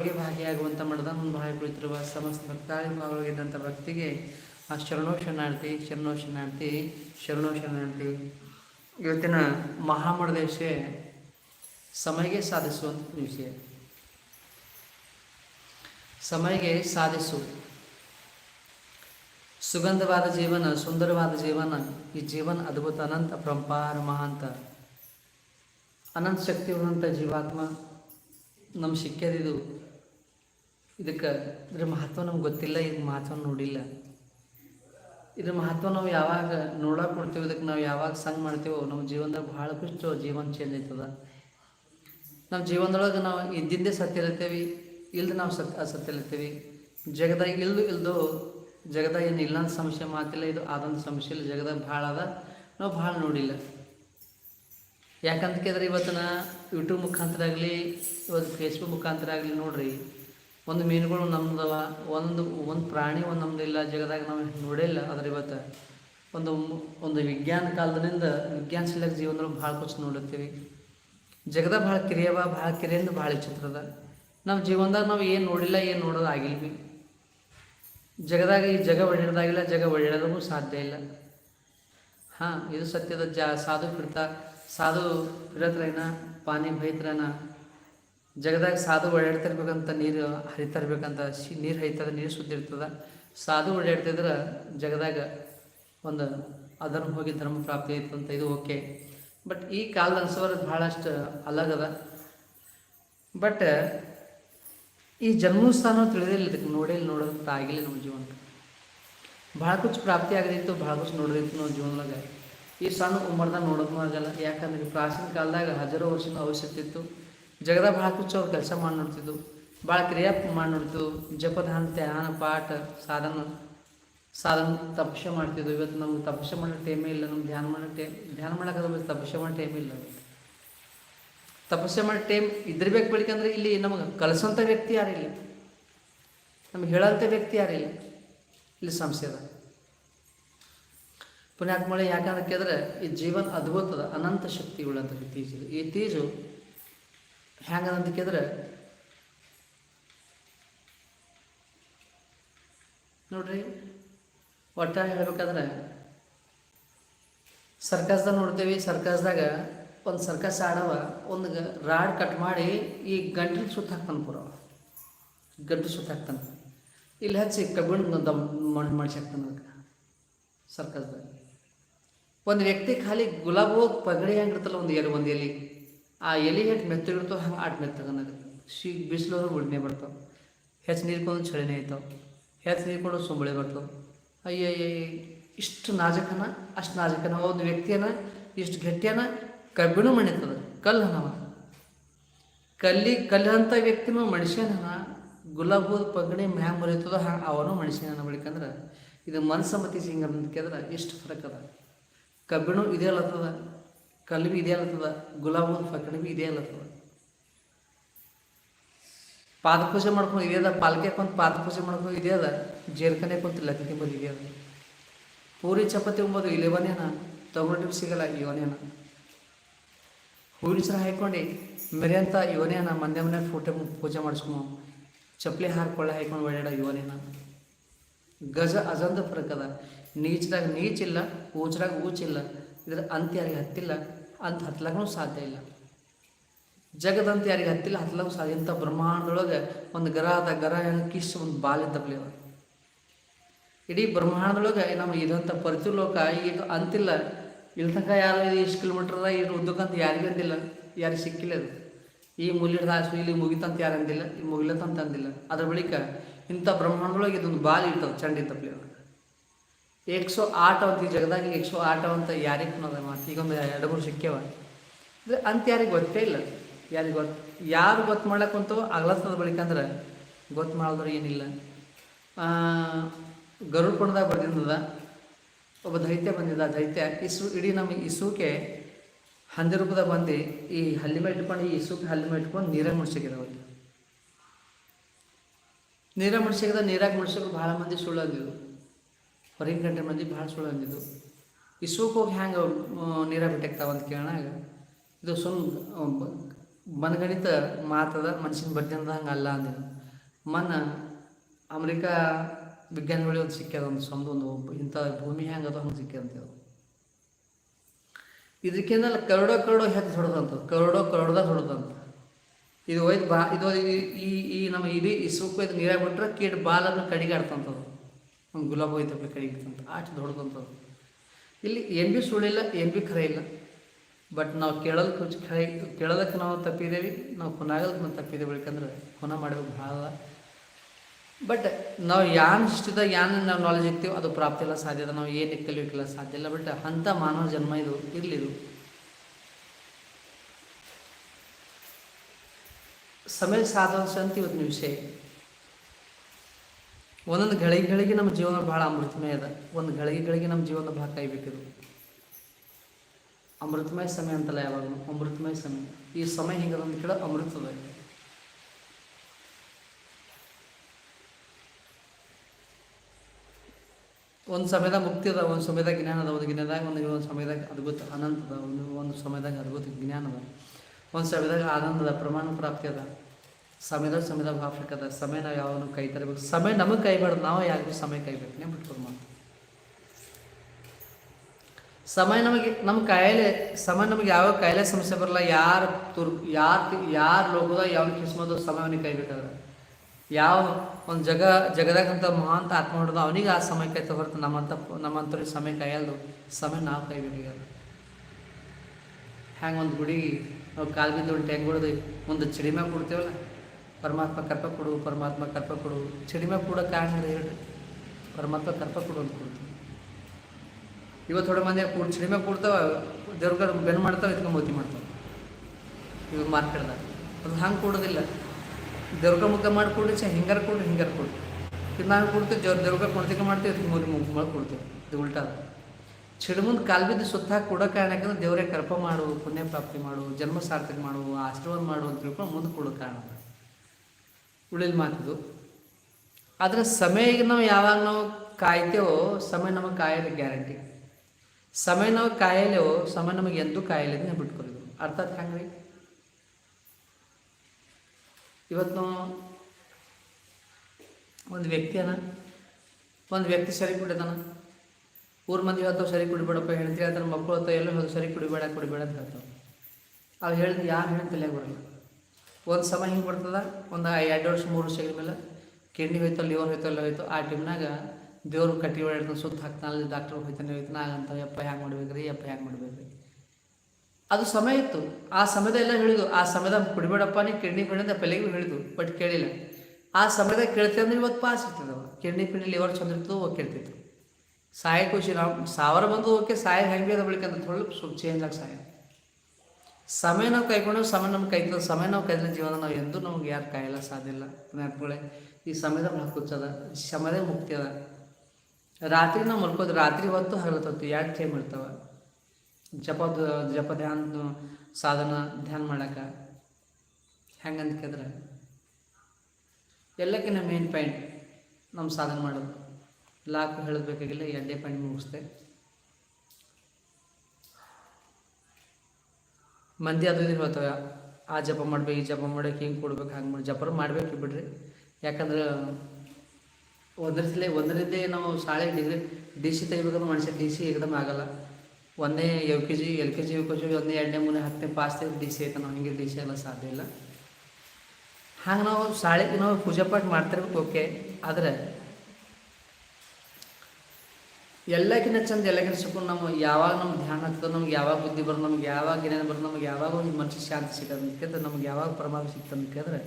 ಬಗ್ಗೆ ಭಾಗಿಯಾಗುವಂಥ ಮಠದ ಮುಂಭಾಗ ಕುಳಿತಿರುವ ಸಮಸ್ತ ಭಕ್ತಾಳಿಗಳಿದ್ದಂಥ ಭಕ್ತಿಗೆ ಆ ಶರಣೋ ಶರಣಾರ್ಥಿ ಶರಣೋ ಶರಣಾರ್ಥಿ ಶರಣೋ ಶರಣಾರ್ಥಿ ಇವತ್ತಿನ ಮಹಾಮಠದ ವಿಷಯ ಸಮಯಗೆ ಸಾಧಿಸುವಂಥ ವಿಷಯ. ಸಮಯಗೆ ಸಾಧಿಸು. ಸುಗಂಧವಾದ ಜೀವನ, ಸುಂದರವಾದ ಜೀವನ, ಈ ಜೀವನ ಅದ್ಭುತ, ಅನಂತ ಪರಂಪಾರ ಮಹಾಂತ. ಅನಂತ ಶಕ್ತಿ ಉಳ್ಳಂಥ ಜೀವಾತ್ಮ ನಮ್ಮ ಸಿಕ್ಕ್ಯದಿದು ಇದಕ್ಕೆ ಇದ್ರ ಮಹತ್ವ ನಮ್ಗೆ ಗೊತ್ತಿಲ್ಲ ಇದ್ರ ಮಹತ್ವ ನೋಡಿಲ್ಲ. ಇದ್ರ ಮಹತ್ವ ನಾವು ಯಾವಾಗ ನೋಡಕ್ಕೆ ಕೊಡ್ತೀವಿ ಇದಕ್ಕೆ ನಾವು ಯಾವಾಗ ಸಂಗ್ ಮಾಡ್ತೀವೋ ನಮ್ಮ ಜೀವನದಾಗ ಖುಷಿ ಜೀವನ ಚೇಂಜ್ ಆಯ್ತದ. ನಮ್ಮ ಜೀವನದೊಳಗೆ ನಾವು ಇದ್ದಿಂದೇ ಸತ್ಯ ಇರ್ತೀವಿ ಇಲ್ದು ನಾವು ಸತ್ಯ ಅಸತ್ಯ ಇರ್ತೀವಿ ಜಗದಾಗ ಇಲ್ದು ಇಲ್ದು ಜಗದಾಗ ಏನು ಇಲ್ಲ ಅಂತ ಸಮಸ್ಯೆ ಮಾತಿಲ್ಲ, ಇದು ಆದಂಥ ಸಮಸ್ಯೆ ಇಲ್ಲ, ಜಗದಾಗ ಭಾಳ ಅದ, ನಾವು ಭಾಳ ನೋಡಿಲ್ಲ. ಯಾಕಂತ ಕೇಳಿದ್ರೆ ಇವತ್ತಿನ ಯೂಟ್ಯೂಬ್ ಮುಖಾಂತರ ಆಗಲಿ ಇವತ್ತು ಫೇಸ್ಬುಕ್ ಮುಖಾಂತರ ಆಗಲಿ ನೋಡ್ರಿ ಒಂದು ಮೀನುಗಳು ನಮ್ದವ ಒಂದು ಒಂದು ಪ್ರಾಣಿ ಒಂದು ನಮ್ದಿಲ್ಲ ಜಗದಾಗ ನಾವು ನೋಡಿಲ್ಲ. ಆದ್ರೆ ಇವತ್ತು ಒಂದು ಒಂದು ವಿಜ್ಞಾನ ಕಾಲದಿಂದ ವಿಜ್ಞಾನ ಶಿಲಕ ಜೀವನದೊಳಗೆ ಭಾಳ ಖುಷಿ ನೋಡುತ್ತೀವಿ ಜಗದ ಭಾಳ ಕಿರಿಯವ, ಭಾಳ ಕಿರಿಯಿಂದ ಭಾಳ ಚಿತ್ರದ ನಮ್ಮ ಜೀವನದಾಗ ನಾವು ಏನು ನೋಡಿಲ್ಲ, ಏನು ನೋಡೋದಾಗಿಲ್ಲ ಭೀ ಜಗದಾಗ ಈ ಜಗ ಒಳ್ಳೆಯದಾಗಿಲ್ಲ ಜಗ ಒಳ್ಳೆಯದೂ ಸಾಧ್ಯ ಇಲ್ಲ. ಹಾಂ, ಇದು ಸತ್ಯದ ಜಾ, ಸಾಧು ಪಿಡ್ತ, ಸಾಧು ಫಿರತ್ರೈನ ಪಾನಿ ಭೈತ್ರನ ಜಗದಾಗ ಸಾಧು ಓಡಾಡ್ತಿರ್ಬೇಕಂತ ನೀರು ಹರಿತಿರ್ಬೇಕಂತ ಶಿ, ನೀರು ಹರಿತದ, ನೀರು ಸುದ್ದಿ ಇರ್ತದ. ಸಾಧು ಓಡಾಡ್ತಿದ್ರೆ ಜಗದಾಗ ಒಂದು ಅದನ್ನು ಹೋಗಿ ಧರ್ಮ ಪ್ರಾಪ್ತಿ ಆಯ್ತು ಅಂತ ಇದು ಓಕೆ. ಬಟ್ ಈ ಕಾಲದ ಅನ್ಸೋರು ಭಾಳಷ್ಟು ಅಲಗದ. ಬಟ್ ಈ ಜನ್ಮಸ್ಥಾನ ತಿಳಿದಿಲ್ಲ ಇದಕ್ಕೆ ನೋಡಿಲ್ಲ ನೋಡೋದಂತ ಆಗಿಲ್ಲ ನಮ್ಮ ಜೀವನ ಭಾಳ ಕುಚ್ ಪ್ರಾಪ್ತಿ ಆಗದಿತ್ತು ಭಾಳ ಕುಚ್ ನೋಡದಿತ್ತು ನಮ್ಮ ಜೀವನದಾಗ. ಈ ಸಣ್ಣ ಉಮರ್ದಾಗ ನೋಡೋದು ಆಗಲ್ಲ. ಯಾಕಂದ್ರೆ ಪ್ರಾಚೀನ ಕಾಲದಾಗ ಹಜಾರು ವರ್ಷದ ಅವಶ್ಯಕತೆ ಇತ್ತು. ಜಗದಾಗ ಭಾಳ ಕುಚ್ಚು ಅವ್ರು ಕೆಲಸ ಮಾಡಿ ನೋಡ್ತಿದ್ದು ಭಾಳ ಕ್ರಿಯಾ ಮಾಡಿ ನೋಡ್ತಿದ್ದು ಜಪದಾನ ಧ್ಯಾನ ಪಾಠ, ಸಾಧನ ಸಾಧನ ತಪಸ್ಸೆ ಮಾಡ್ತಿದ್ವು. ಇವತ್ತು ನಮ್ಗೆ ತಪಸ್ಸೆ ಮಾಡೋ ಟೈಮೇ ಇಲ್ಲ, ನಮ್ಗೆ ಧ್ಯಾನ ಮಾಡೋ ಟೈಮ್ ಧ್ಯಾನ ಮಾಡೋಕೆ ತಪಸ್ಸೆ ಮಾಡೋ ಟೈಮ್ ಇಲ್ಲ. ತಪಸ್ಸೆ ಮಾಡೋ ಟೈಮ್ ಇದ್ರಬೇಕು ಬೇಕಂದ್ರೆ ಇಲ್ಲಿ ನಮಗೆ ಕಲಿಸೋಂಥ ವ್ಯಕ್ತಿ ಯಾರಿಲ್ಲ ನಮ್ಗೆ ಹೇಳೋಂಥ ವ್ಯಕ್ತಿ ಯಾರಿಲ್ಲ ಇಲ್ಲಿ. ಸಮಸ್ಯೆ ಅದ ಪುಣ್ಯಾತ್ಮಳೆ ಯಾಕಂದ್ರೆ ಕೇಳಿದ್ರೆ ಈ ಜೀವನ ಅದ್ಭುತದ, ಅನಂತ ಶಕ್ತಿ ಉಳ್ಳಂಥ ಈ ತೀಜು ಅಂತ ಕೇಳಿದ್ರೆ, ನೋಡ್ರಿ ಒಟ್ಟಾರೆ ಹೇಳ್ಬೇಕಾದ್ರೆ ಸರ್ಕಸ್ದಾಗ ನೋಡ್ತೇವೆ, ಸರ್ಕಸ್ದಾಗ ಒಂದು ಸರ್ಕಸ್ ಆಡವ, ಒಂದು ರಾಡ್ ಕಟ್ ಮಾಡಿ ಈ ಗಂಟಲು ಸುತ್ತ ಹಾಕ್ತಾನೆ ಪೂರ ಗಂಟಲು ಸುತ್ತ ಹಾಕ್ತಾನೆ. ಇಲ್ಲಿ ಹಚ್ಚಿ ಕಬ್ಬಿಣ ದಮ್ ಮಣ್ಣು ಮಾಡಿಸಿ ಹಾಕ್ತಾನೆ ಅದಕ್ಕೆ, ಸರ್ಕಸ್ದಾಗ. ಒಂದು ವ್ಯಕ್ತಿ ಖಾಲಿ ಗುಲಾಬ್ ಹೋಗಿ ಪಗಡಿ ಹೆಂಗಿರ್ತಲ್ಲ ಒಂದು ಎಲೆ ಒಂದು ಎಲೆ. ಆ ಎಲೆ ಹೆಟ್ಟು ಮೆತ್ತಗಿರ್ತವೆ ಹಂಗೆ ಆಟ ಮೆತ್ತಗನ್ನೋದು ಶೀ ಬಿಸಿಲೋದ್ರೆ ಉಳ್ಮೆ ಬರ್ತಾವೆ. ಹೆಚ್ಚು ನೀರು ಕೊಂಡು ಚಳಿನೇ ಆಯ್ತಾವೆ ಹೆಚ್ಚು ನೀರು ಕೊಂಡು ಸುಂಬಳೆ ಬರ್ತಾವೆ. ಅಯ್ಯಯ್ಯ ಇಷ್ಟು ನಾಜಕನ, ಅಷ್ಟು ನಾಜಕನ. ಒಂದು ವ್ಯಕ್ತಿಯನ, ಇಷ್ಟು ಗಟ್ಟಿಯನ ಕಬ್ಬಿಣ ಮಣಿತದ ಕಲ್ಲು ಹನವ ಕಲ್ಲಿ ಕಲ್ಲಂಥ ವ್ಯಕ್ತಿನೂ ಮನುಷ್ಯನ ಗುಲಾಬ್ ಹೋದ ಪಗಡಿ ಮ್ಯಾಮ್ ಮರಿತದ ಅವನು ಮನುಷ್ಯನ ಬಳಿಕಂದ್ರೆ ಇದು ಮನಸ್ಸಮ್ಮತಿ ಸಿಂಗ್ ಅಂತ ಕೇಳಿದ್ರೆ ಎಷ್ಟು ಫರಕ್ ಅದ. ಕಬ್ಬಿಣ ಇದೇ ಅಲ್ಲತ್ತದ ಕಲ್ಲು ಭೀ ಇದೇ ಗುಲಾಬ್ ಹೋದ ಪಗಡಿ ಬಿ ಇದೇ ಅಲ್ಲತ್ತದ ಪಾದ ಪೂಜೆ ಮಾಡ್ಕೊಂಡು ಇದೇ ಅದ ಪಾಲ್ಕೆ ಕುಂತ ಪಾದ ಪೂಜೆ ಮಾಡ್ಕೊಂಡು ಇದೇ ಅದ ಜೇರ್ಕನೆ ಕುಂತ ಲತಿ ತಿಂಬೋದು ಇದೇ ಅದ. ಪೂರಿ ಚಪಾತಿ ಉಂಬೋದು ಇಲೆವನೇನ ತೊಗೊಂಡು ಸಿಗಲ್ಲ ಇವನೇನ. ಹೂವಿನ ಸರ ಹಾಕೊಂಡು ಮೆರೆಯಂತ ಇವನೇನ, ಮಂದೆ ಮನೆ ಫೋಟೋ ಪೂಜೆ ಮಾಡಿಸ್ಕೊಂಡು ಚಪ್ಪಲಿ ಹಾರ್ಕೊಳ್ಳ ಹಾಕೊಂಡು ಓಡಾಡ ಇವನೇನ. ಗಜ ಅಜಂದ ಫರಕ್ ಅದ ನೀಚದಾಗ ನೀಚಿಲ್ಲ, ಊಚರಾಗ ಊಚಿಲ್ಲ, ಇದರ ಅಂತ್ಯ ಯಾರಿಗೆ ಹತ್ತಿಲ್ಲ ಅಂತ ಹತ್ಲಕ್ಕೂ ಸಾಧ್ಯ ಇಲ್ಲ. ಜಗದಂತ ಯಾರಿಗೆ ಹತ್ತಿಲ್ಲ ಹತ್ಲಕ್ಕೂ ಸಾಧ್ಯ ಇಂಥ ಬ್ರಹ್ಮಾಂಡದೊಳಗೆ ಒಂದು ಗರ ಅದ ಗರ ಹೆಂಗೆ ಕಿಶ್ ಒಂದು ಬಾಲ್ ಇದ್ದಪ್ಲೆ ಅದ ಇಡೀ ಬ್ರಹ್ಮಾಂಡದೊಳಗೆ ನಮ್ಗೆ ಇದಂಥ ಪರಿಚಯ ಲೋಕ ಈಗ ಅಂತಿಲ್ಲ. ಇಲ್ಲಿ ತನಕ ಯಾರು ಇಷ್ಟು ಕಿಲೋಮೀಟ್ರ್ ಇದು ಉದ್ದಕ್ಕಂತ ಯಾರಿಗೂ ಅಂದಿಲ್ಲ. ಯಾರಿಗೆ ಸಿಕ್ಕಿಲ್ಲ ಅದು ಈ ಮುಲ್ಲಿಡ್ದ ಆಸು ಇಲ್ಲಿ ಮುಗಿತಂತ ಯಾರು ಅಂದಿಲ್ಲ, ಈ ಮುಗಿಲತ್ತಂತ ಅಂದಿಲ್ಲ. ಅದ್ರ ಬಳಿಕ ಇಂಥ ಬ್ರಹ್ಮಾಂಡದೊಳಗೆ ಇದೊಂದು ಬಾಲ್ ಚಂಡಿ ಚಂಡ ಇದ್ದಪ್ಲೆ ಅದ ಏಕ್ಸೋ ಆಟ ಅಂತ ಈ ಜಗದಾಗ ಏಕ್ಸೋ ಆಟ ಅಂತ ಯಾರಿಗೆ ಅನ್ನೋದ ಮಾತು? ಈಗೊಂದು ಎರಡು ಮೂರು ಸಿಕ್ಕ್ಯವ. ಇದು ಅಂತ ಯಾರಿಗೆ ಗೊತ್ತೇ ಇಲ್ಲ. ಯಾರಿಗೆ ಗೊತ್ತು ಯಾರು ಗೊತ್ತು ಮಾಡಕ್ಕೆ ಕುಂತವೋ ಬಳಿಕ ಅಂದ್ರೆ ಗೊತ್ತು ಮಾಡಿದ್ರೆ ಏನಿಲ್ಲ. ಗರುಡ್ ಪುಣದಾಗ ಬರ್ದಿದ್ದದ ಒಬ್ಬ ದೈತ್ಯ ಬಂದಿದ್ದ. ದೈತ್ಯ ಇಸು ಇಡೀ ನಮ್ಮ ಇಸುಕೆ ಹಂದಿ ರೂಪದಾಗ ಬಂದು ಈ ಹಲ್ಲಿ ಮೇಲೆ ಇಟ್ಕೊಂಡು, ಈ ಇಸುಕೆ ಹಲ್ಲಿ ಮೇಲೆ ಇಟ್ಕೊಂಡು ನೀರಾಗ ಮುಡ್ಸಿಕ್ಕಿದ ಅವತ್ತು. ನೀರಾಗ ಮುಡ್ಸಿಕಿದ ನೀರಾಗ ಮುಡ್ಸೋಕೆ ಭಾಳ ಮಂದಿ ಸುಳ್ಳು ಅಂದಿದ್ದು ಹೊರಗಿನ ಗಂಟೆ ಮಂದಿ ಭಾಳ ಸುಳ್ಳು ಅಂದಿದ್ದು. ಇಸುಕ್ ಹೋಗಿ ಹ್ಯಾಂಗೆ ನೀರ ಬಿಟ್ಟಾಗ್ತಾವ ಅಂತ ಕೇಳಾಗ ಇದು ಸುಮ್ ಮನಗಣಿತ ಮಾತದ ಮನುಷ್ಯನ ಬರ್ಜನದ ಹಂಗೆ ಅಲ್ಲ ಅಂದ ಮನ್ನ ಅಮೆರಿಕಾ ವಿಜ್ಞಾನಿಗಳಿಗೆ ಒಂದು ಸಿಕ್ಕ್ಯದ ಒಂದು ಸ್ವಂತ ಒಂದು ಇಂಥ ಭೂಮಿ ಹೆಂಗದ ಹಂಗೆ ಸಿಕ್ಕ್ಯದ ಅಂತ ಇದಕ್ಕಿಂತ ಕರಡೋ ಕರಡೋ ಹೆಚ್ಚು ಹೊಡೆದಂತ, ಕರಡೋ ಕರಡ್ದಾಗ ಹೊಡೆದಂತ. ಇದು ಒಯ್ದು ಬಾ, ಇದು ಈ- ಈ ಈ ನಮ್ಮ ಇಡೀ ಇಸುಕು ಇದು ನೀರಾಗ ಬಿಟ್ರೆ ಕೀಟ ಬಾಲನ್ನು ಕಡಿಗೆ ಆಡ್ತಂಥದ್ದು ಒಂದು ಗುಲಾಬ್ ಕಡಿಗೆ ಇರ್ತಂತ ಆಚೆ ದೊಡ್ಡದಂಥದ್ದು ಇಲ್ಲಿ ಏನು ಭೀ ಸುಳ್ಳಿಲ್ಲ, ಏನು ಭೀ ಖರೆ ಇಲ್ಲ. ಬಟ್ ನಾವು ಹುಚ್ಚು ಖರೆ ಕೇಳೋದಕ್ಕೆ ನಾವು ತಪ್ಪಿದ್ದೇವೆ ನಾವು ಕೊನಾಗೋದಕ್ಕೆ ನಾವು ತಪ್ಪಿದ್ದೇವೆ ಬೇಕಂದ್ರೆ ಕೊನ ಮಾಡಬೇಕು ಭಾಳ. ಬಟ್ ನಾವು ಯಾನ್ ಇಷ್ಟದ, ಯಾನ್ ನಾವು ನಾಲೆಜ್ ಇರ್ತೀವಿ ಅದು ಪ್ರಾಪ್ತಿ ಎಲ್ಲ ಸಾಧ್ಯ ಅದ ನಾವು ಏನು ಕಲಿಯೋಕ್ಕಿಲ್ಲ ಸಾಧ್ಯ ಇಲ್ಲ. ಬಟ್ ಅಂಥ ಮಾನವ ಜನ್ಮ ಇದು ಇರಲಿದು ಸಮಯ ಸಾಧನ ಅಂತ ಇವತ್ತಿನ ವಿಷಯ. ಒಂದೊಂದು ಗಳಿಗೆ ಗಳಿಗೆ ನಮ್ಮ ಜೀವನ ಭಾಳ ಅಮೃತಮಯ ಅದ. ಒಂದು ಗಳಿಗೆ ಗಳಿಗೆ ನಮ್ಮ ಜೀವನ ಭಾಳ ಕಾಯ್ಬೇಕಿದು. ಅಮೃತಮಯ ಸಮಯ ಅಂತಲ್ಲ ಯಾವಾಗಲೂ, ಅಮೃತಮಯ ಸಮಯ. ಈ ಸಮಯ ಹಿಂಗದ ಅಂತ ಕೇಳ ಅಮೃತದ ಒಂದು ಸಮಯದಾಗ ಮುಕ್ತಿ ಅದ, ಒಂದು ಸಮಯದಾಗ ಜ್ಞಾನ ಅದ, ಒಂದು ಜ್ಞಾನದಾಗ ಒಂದು ಒಂದು ಸಮಯದಾಗ ಅದ್ಭುತ ಅನಂತ ಅದ, ಒಂದು ಒಂದು ಸಮಯದಾಗ ಅದ್ಭುತ ಜ್ಞಾನ ಅದ. ಒಂದು ಸಮಯದಾಗ ಆನಂದದ ಪ್ರಮಾಣ ಪ್ರಾಪ್ತಿ ಅದ. ಸಮಯದಾಗ ಸಮಯದ ಆಫ್ರಿಕಾದ ಸಮಯ ನಾವು ಯಾವನು ಕೈ ತರಬೇಕು. ಸಮಯ ನಮಗೆ ಕೈಬಾರ್ದು ನಾವು ಯಾರಿಗೂ ಸಮಯ ಕೈಬೇಕು. ನೀವು ಬಿಟ್ಕೊಂಡು ಮಾತು. ಸಮಯ ನಮಗೆ ನಮ್ಮ ಕಾಯಿಲೆ, ಸಮಯ ನಮಗೆ ಯಾವ ಕಾಯಿಲೆ ಸಮಸ್ಯೆ ಬರಲ್ಲ. ಯಾರು ತುರ್, ಯಾರು ಯಾರು ಲೋಕದ ಯಾವ ಕಿಸ್ಮದ ಸಮಯವನ್ನು ಕೈಬೇಕಾದ್ರೆ ಯಾವ ಒಂದು ಜಗ, ಜಗದಾಗಂತ ಮಹಾಂತ ಆತ್ಮ ಹೊಡೆದು ಅವನಿಗೆ ಆ ಸಮಯ ಕೈ ಹೊರತು ನಮ್ಮಂತ ನಮ್ಮಂಥವ್ರಿಗೆ ಸಮಯ ಕಾಯಲ್ದು ಸಮಯ ನಾವು ಕೈಬೇಕಾಗ್ಯದ ಹ್ಯಾಂಗೆ ಒಂದು ಗುಡಿ, ನಾವು ಕಾಲು ಬಿದ್ದು ಒಂದು ಟೆಂಗ್ ಹೊಡೆದು, ಒಂದು ಚಿಡಿಮೆ ಕೊಡ್ತೇವಲ್ಲ. ಪರಮಾತ್ಮ ಕರ್ಪ ಕೊಡು, ಪರಮಾತ್ಮ ಕರ್ಪ ಕೊಡು. ಚಡಿಮೆ ಕೂಡ ಕಾರಣ ಹೇಳ್ರಿ. ಪರಮಾತ್ಮ ಕರ್ಪ ಕೊಡು ಅಂತ ಕೊಡ್ತೀವಿ ಇವತ್ತು ಥೋಡೆ ಮಂದಿ ಕೂಡ ಚಡಿಮೆ ಕೊಡ್ತಾವ ದೇವ್ರಿಗೆ ಬೆನ್ ಮಾಡ್ತಾವೆ ಇದ್ಕೊಂಡು ಮೋತಿ ಮಾಡ್ತಾವೆ. ಇವಾಗ ಮಾರ್ಕೆಟ್ದಾಗ ಅದು ಹಂಗೆ ಕೊಡೋದಿಲ್ಲ. ದೇವ್ರಗ ಮುಗ್ಗ ಮಾಡಿ ಕೊಡ್ರಿ, ಚೆ ಹಿಂಗಾರ ಕೊಡ್ರಿ ಹಿಂಗಾರ ಕೊಡ್ರಿ. ಇದು ನಾವು ಕೊಡ್ತೀವಿ ಜೋರ್ ದೇವ್ರಗ ಕೊಡ್ತಿಕ ಮಾಡ್ತೀವಿ ಇದಕ್ಕೆ ಮೋದಿ ಮುಗ್ಗ ಮಾಡಿ ಕೊಡ್ತೀವಿ. ಇದು ಉಲ್ಟಾ. ಅದ ಚಿಡು ಮುಂದೆ ಕಾಲು ಬಿದ್ದು ಸುತ್ತ ಕೊಡೋ ಕಾರಣ ಯಾಕಂದ್ರೆ ದೇವರೇ ಕರ್ಪ ಮಾಡು ಪುಣ್ಯ ಪ್ರಾಪ್ತಿ ಮಾಡು, ಜನ್ಮ ಸಾರ್ಥಕ ಮಾಡು, ಆಶೀರ್ವಾದ ಮಾಡು ಅಂತ ತಿಳ್ಕೊಂಡು ಮುಂದೆ ಕೊಡೋ ಕಾರಣ. ಉಳಿದ ಮಾತಿದು ಆದರೆ ಸಮಯ ನಾವು ಯಾವಾಗ ನಾವು ಕಾಯ್ತೇವೋ ಸಮಯ ನಮಗೆ ಕಾಯೋದು ಗ್ಯಾರಂಟಿ. ಸಮಯ ನಾವು ಕಾಯಲೇವೋ ಸಮಯ ನಮಗೆ ಎಂದೂ ಕಾಯಲಿದ್ದು ನಾವು ಬಿಟ್ಕೊಳಿದು ಅರ್ಥಾತ್ ಹೆಂಗ್ರಿ? ಇವತ್ತು ನಾವು ಒಂದು ವ್ಯಕ್ತಿಯನ ಒಂದು ವ್ಯಕ್ತಿ ಸರಿ ಕುಡಿದಾನ. ಊರ್ ಮಂದಿ ಹೇಳ್ತಾವೆ, ಸರಿ ಕುಡಿಬೇಡಪ್ಪ ಹೇಳ್ತೀವಿ ಅದನ್ನ ಮಕ್ಕಳು ಅಥವಾ ಎಲ್ಲ ಹೋದ ಸರಿ ಕುಡಿಬೇಡ ಕುಡಿಬೇಡ ಅಂತ ಹೇಳ್ತಾವೆ. ಅವ್ರು ಹೇಳಿದ್ ಯಾರು ಹೇಳ್ತಲೇ ಬರಲ್ಲ. ಒಂದು ಸಮಯ ಹಿಂಗೆ ಬರ್ತದ? ಒಂದು ಎರಡು ವರ್ಷ, ಮೂರು ವರ್ಷ ಮೇಲೆ ಕಿಡ್ನಿ ಹೋಯ್ತು, ಲಿವರ್ ಹೋಯ್ತು, ಎಲ್ಲ ಹೋಯ್ತು, ಆ ಟೈಮ್ನಾಗ ದೇವ್ರು ಕಟ್ಟಿ ಹೊಡಿರ್ತಾನೆ ಸುತ್ತ ಹಾಕ್ತಾನೆ ಡಾಕ್ಟ್ರ್ ಹೋಯ್ತಾನೆ ಹೋಯ್ತಾನೆ ಆಗಂತ ಯಪ್ಪ ಹ್ಯಾಂಗೆ ಮಾಡ್ಬೇಕ್ರಿ, ಯಪ್ಪ ಹ್ಯಾಂಗೆ ಮಾಡ್ಬೇಕ್ರಿ. ಅದು ಸಮಯ ಇತ್ತು. ಆ ಸಮಯದೆಲ್ಲ ಹೇಳಿದ್ರು ಆ ಸಮಯದ ಕುಡಿಬೇಡಪ್ಪ, ನೀ ಕಿಡ್ನಿ ಪಿಂಡಿ ಅಂತ ಪೆಲೆಗೂ ಹೇಳಿದ್ರು ಬಟ್ ಕೇಳಿಲ್ಲ. ಆ ಸಮಯದಾಗ ಕೇಳ್ತೀವಿ ಅಂದ್ರೆ ಇವತ್ತು ಪಾಸ್ ಇರ್ತದವ ಕಿಡ್ನಿ ಪಿಂಡಿ, ಲಿವರ್ ಚಂದ ಇರ್ತದೆ ಓಕೆ ಕೇಳ್ತಿತ್ತು. ಸಾಯ ಖುಷಿ, ನಾವು ಸಾವಿರ ಬಂದು ಓಕೆ ಸಾಯ ಹೆಂಗೆ ಅದ ಬಳಿಕ ಅಂತ ಹೇಳಿ ಸ್ವಲ್ಪ ಚೇಂಜ್ ಆಗಿ ಸಾಯ. ಸಮಯ ನಾವು ಕೈಕೊಂಡು ಸಮಯ ನಮ್ಗೆ ಕೈತದ ಸಮಯ ನಾವು ಕೈದ ಜೀವನ ನಾವು ಎಂದೂ ನಮ್ಗೆ ಯಾರು ಕಾಯಲ್ಲ, ಸಾಧ್ಯ ಇಲ್ಲ. ನೆನಪುಗಳೇ, ಈ ಸಮಯದಾಗ ಕುಚ್ಚದ ಸಮಯದಾಗ ಮುಕ್ತಿ ಅದ. ರಾತ್ರಿ ನಾವು ಮಲ್ಕೋದು, ರಾತ್ರಿ ಹೊತ್ತು ಹಗಲತ್ತು ಎರಡು ಟೈಮ್ ಇರ್ತಾವ ಜಪ ಜಪ ಧ್ಯಾನ, ಸಾಧನ, ಧ್ಯಾನ ಮಾಡಕ್ಕೆ ಹೆಂಗಂತ ಕೇಳಿದ್ರೆ ಎಲ್ಲಕ್ಕಿಂತ ಮೇನ್ ಪಾಯಿಂಟ್ ನಮ್ಮ ಸಾಧನೆ ಮಾಡೋದು. ಲಾಕ್ ಹೇಳಬೇಕಾಗಿಲ್ಲ ಎರಡೇ ಪಾಯಿಂಟ್ ಮುಗಿಸ್ದೆ. ಮಂದಿ ಅದು ಇದು ಹೇಳ್ತವೆ, ಆ ಜಪ ಮಾಡ್ಬೇಕು, ಈ ಜಪ ಮಾಡಕ್ಕೆ ಹಿಂಗೆ ಕೊಡ್ಬೇಕು, ಹಂಗೆ ಮಾಡಿ ಜಪರ ಮಾಡ್ಬೇಕು ಬಿಡ್ರಿ. ಯಾಕಂದ್ರೆ ಒಂದರಸಲೇ ಒಂದರಿಂದೇ ನಾವು ಶಾಲೆ ಡಿಗ್ರಿ ಡಿ ಸಿ ತೆಗಿಬೇಕಂದ್ರೆ ಮನುಷ್ಯ ಡಿ ಸಿ ಏಕದಮ್ ಆಗಲ್ಲ. ಒಂದೇ U K G L K G U K G ಒಂದೇ ಎರಡನೇ ಮೂರನೇ ಹತ್ತನೇ ಪಾಸ್ ತೆಗೆದು ಡಿ ಸಿ ಐತೆ, ನಾವು ಹಿಂಗೆ ಡಿ ಸಿ ಎಲ್ಲ ಸಾಧ್ಯ ಇಲ್ಲ. ಹಾಗೆ ನಾವು ಶಾಲೆಗೆ ನಾವು ಪೂಜೆ ಪಾಠ ಮಾಡ್ತಿರ್ಬೇಕು, ಓಕೆ. ಆದರೆ ಎಲ್ಲಕ್ಕಿಂತ ಚಂದ, ಎಲ್ಲಕ್ಕಿಂತ ಸುಖ ನಮ್ಮ ಯಾವಾಗ ನಮ್ಗೆ ಧ್ಯಾನ ಆಗ್ತದೆ ನಮ್ಗೆ ಯಾವಾಗ ಬುದ್ಧಿ ಬರೋದು ನಮ್ಗೆ ಯಾವಾಗ ಜ್ಞಾನ ಬರೋದು ನಮ್ಗೆ ಯಾವಾಗ ಒಂದು ಮನಸ್ಸಿಗೆ ಶಾಂತಿ ಸಿಗೋದು ಅಂತ ಕೇಳಿದ್ರೆ, ನಮ್ಗೆ ಯಾವಾಗ ಪರಮಾತ್ಮ ಸಿಗ್ತದೆ ಕೇಳಿದ್ರೆ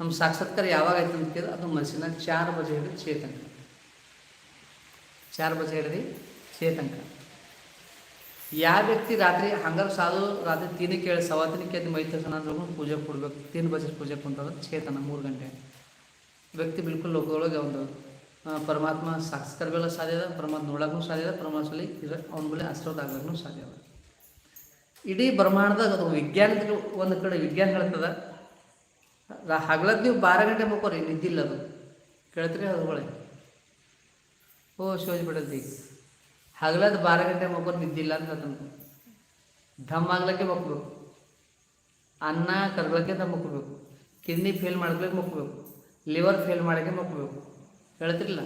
ನಮ್ಮ ಸಾಕ್ಷಾತ್ಕಾರ ಯಾವಾಗ ಆಯ್ತು ಅಂತ ಕೇಳಿದ್ರೆ, ಅದು ಮನಸ್ಸಿನ ಚಾರ್ ಬಜೆ ಹಿಡಿದು ಚೇತಂಕ ಚಾರ್ ಬಜೆ ಹಿಡಿದು ಚೇತಂಕ ಯಾವ ವ್ಯಕ್ತಿ ರಾತ್ರಿ ಹಂಗಾರೆ ಸಾಧು ರಾತ್ರಿ ತೀನಿ ಕೇಳಿ ಸವಾತಿನಿ ಕೇಳಿ ಮೈ ತಕ್ಷಣ ಅಂದ್ರೆ ಪೂಜೆ ಕೊಡ್ಬೇಕು, ತೀನ್ ಬಜೆ ಪೂಜೆ ಕುಂತದ ಚೇತನ ಮೂರು ಗಂಟೆ. ವ್ಯಕ್ತಿ ಬಿಲ್ಕುಲ್ ಲೋಕದೊಳಗೆ ಒಂದು ಪರಮಾತ್ಮ ಸಾಕ್ಷಾತ್ಕಾರ ಬೆಲ್ಲ ಸಾಧ್ಯ ಅದ ಪರಮಾತ್ಮ ನೋಡಕ್ಕೂ ಸಾಧ್ಯ ಅದ ಪರಮಾತ್ಮಲ್ಲಿ ಇರ ಅವನ ಬಳಿ ಆಶೀರ್ವಾದ ಆಗ್ಲಿಕ್ಕೂ ಸಾಧ್ಯ ಅದ. ಇಡೀ ಬ್ರಹ್ಮಾಂಡದಾಗ ಅದು ವಿಜ್ಞಾನದ ಒಂದು ಕಡೆ ವಿಜ್ಞಾನ ಹೇಳ್ತದ. ಹಗ್ಲದ್ದು ಹಗಲದ್ ನೀವು ಬಾರ ಗಂಟೆ ಮಕ್ಕೋರಿ ನಿದ್ದಿಲ್ಲ ಅದು. ಕೇಳ್ತೀರಿ ಅದ್ರೊಳಗೆ ಓ ಶೋಜ್ ಬಿಡದಿ. ಹಗ್ಲದ್ದು ಬಾರ ಗಂಟೆ ಮಕ್ಕೋರು ನಿದ್ದಿಲ್ಲ ಅಂತ ಹೇಳ್ತಾನೆ. ಧಮ್ ಆಗ್ಲಕ್ಕೆ ಮಕ್ಕಳು ಅನ್ನ ಕರ್ಗೊಳಕ್ಕೆ ಮುಕ್ಕಬೇಕು ಕಿಡ್ನಿ ಫೇಲ್ ಮಾಡ್ಲಿಕ್ಕೆ ಮಕ್ಕಬೇಕು ಲಿವರ್ ಫೇಲ್ ಮಾಡೋಕ್ಕೆ ಮುಕ್ಕಬೇಕು ಹೇಳ್ತಿರಲಿಲ್ಲ.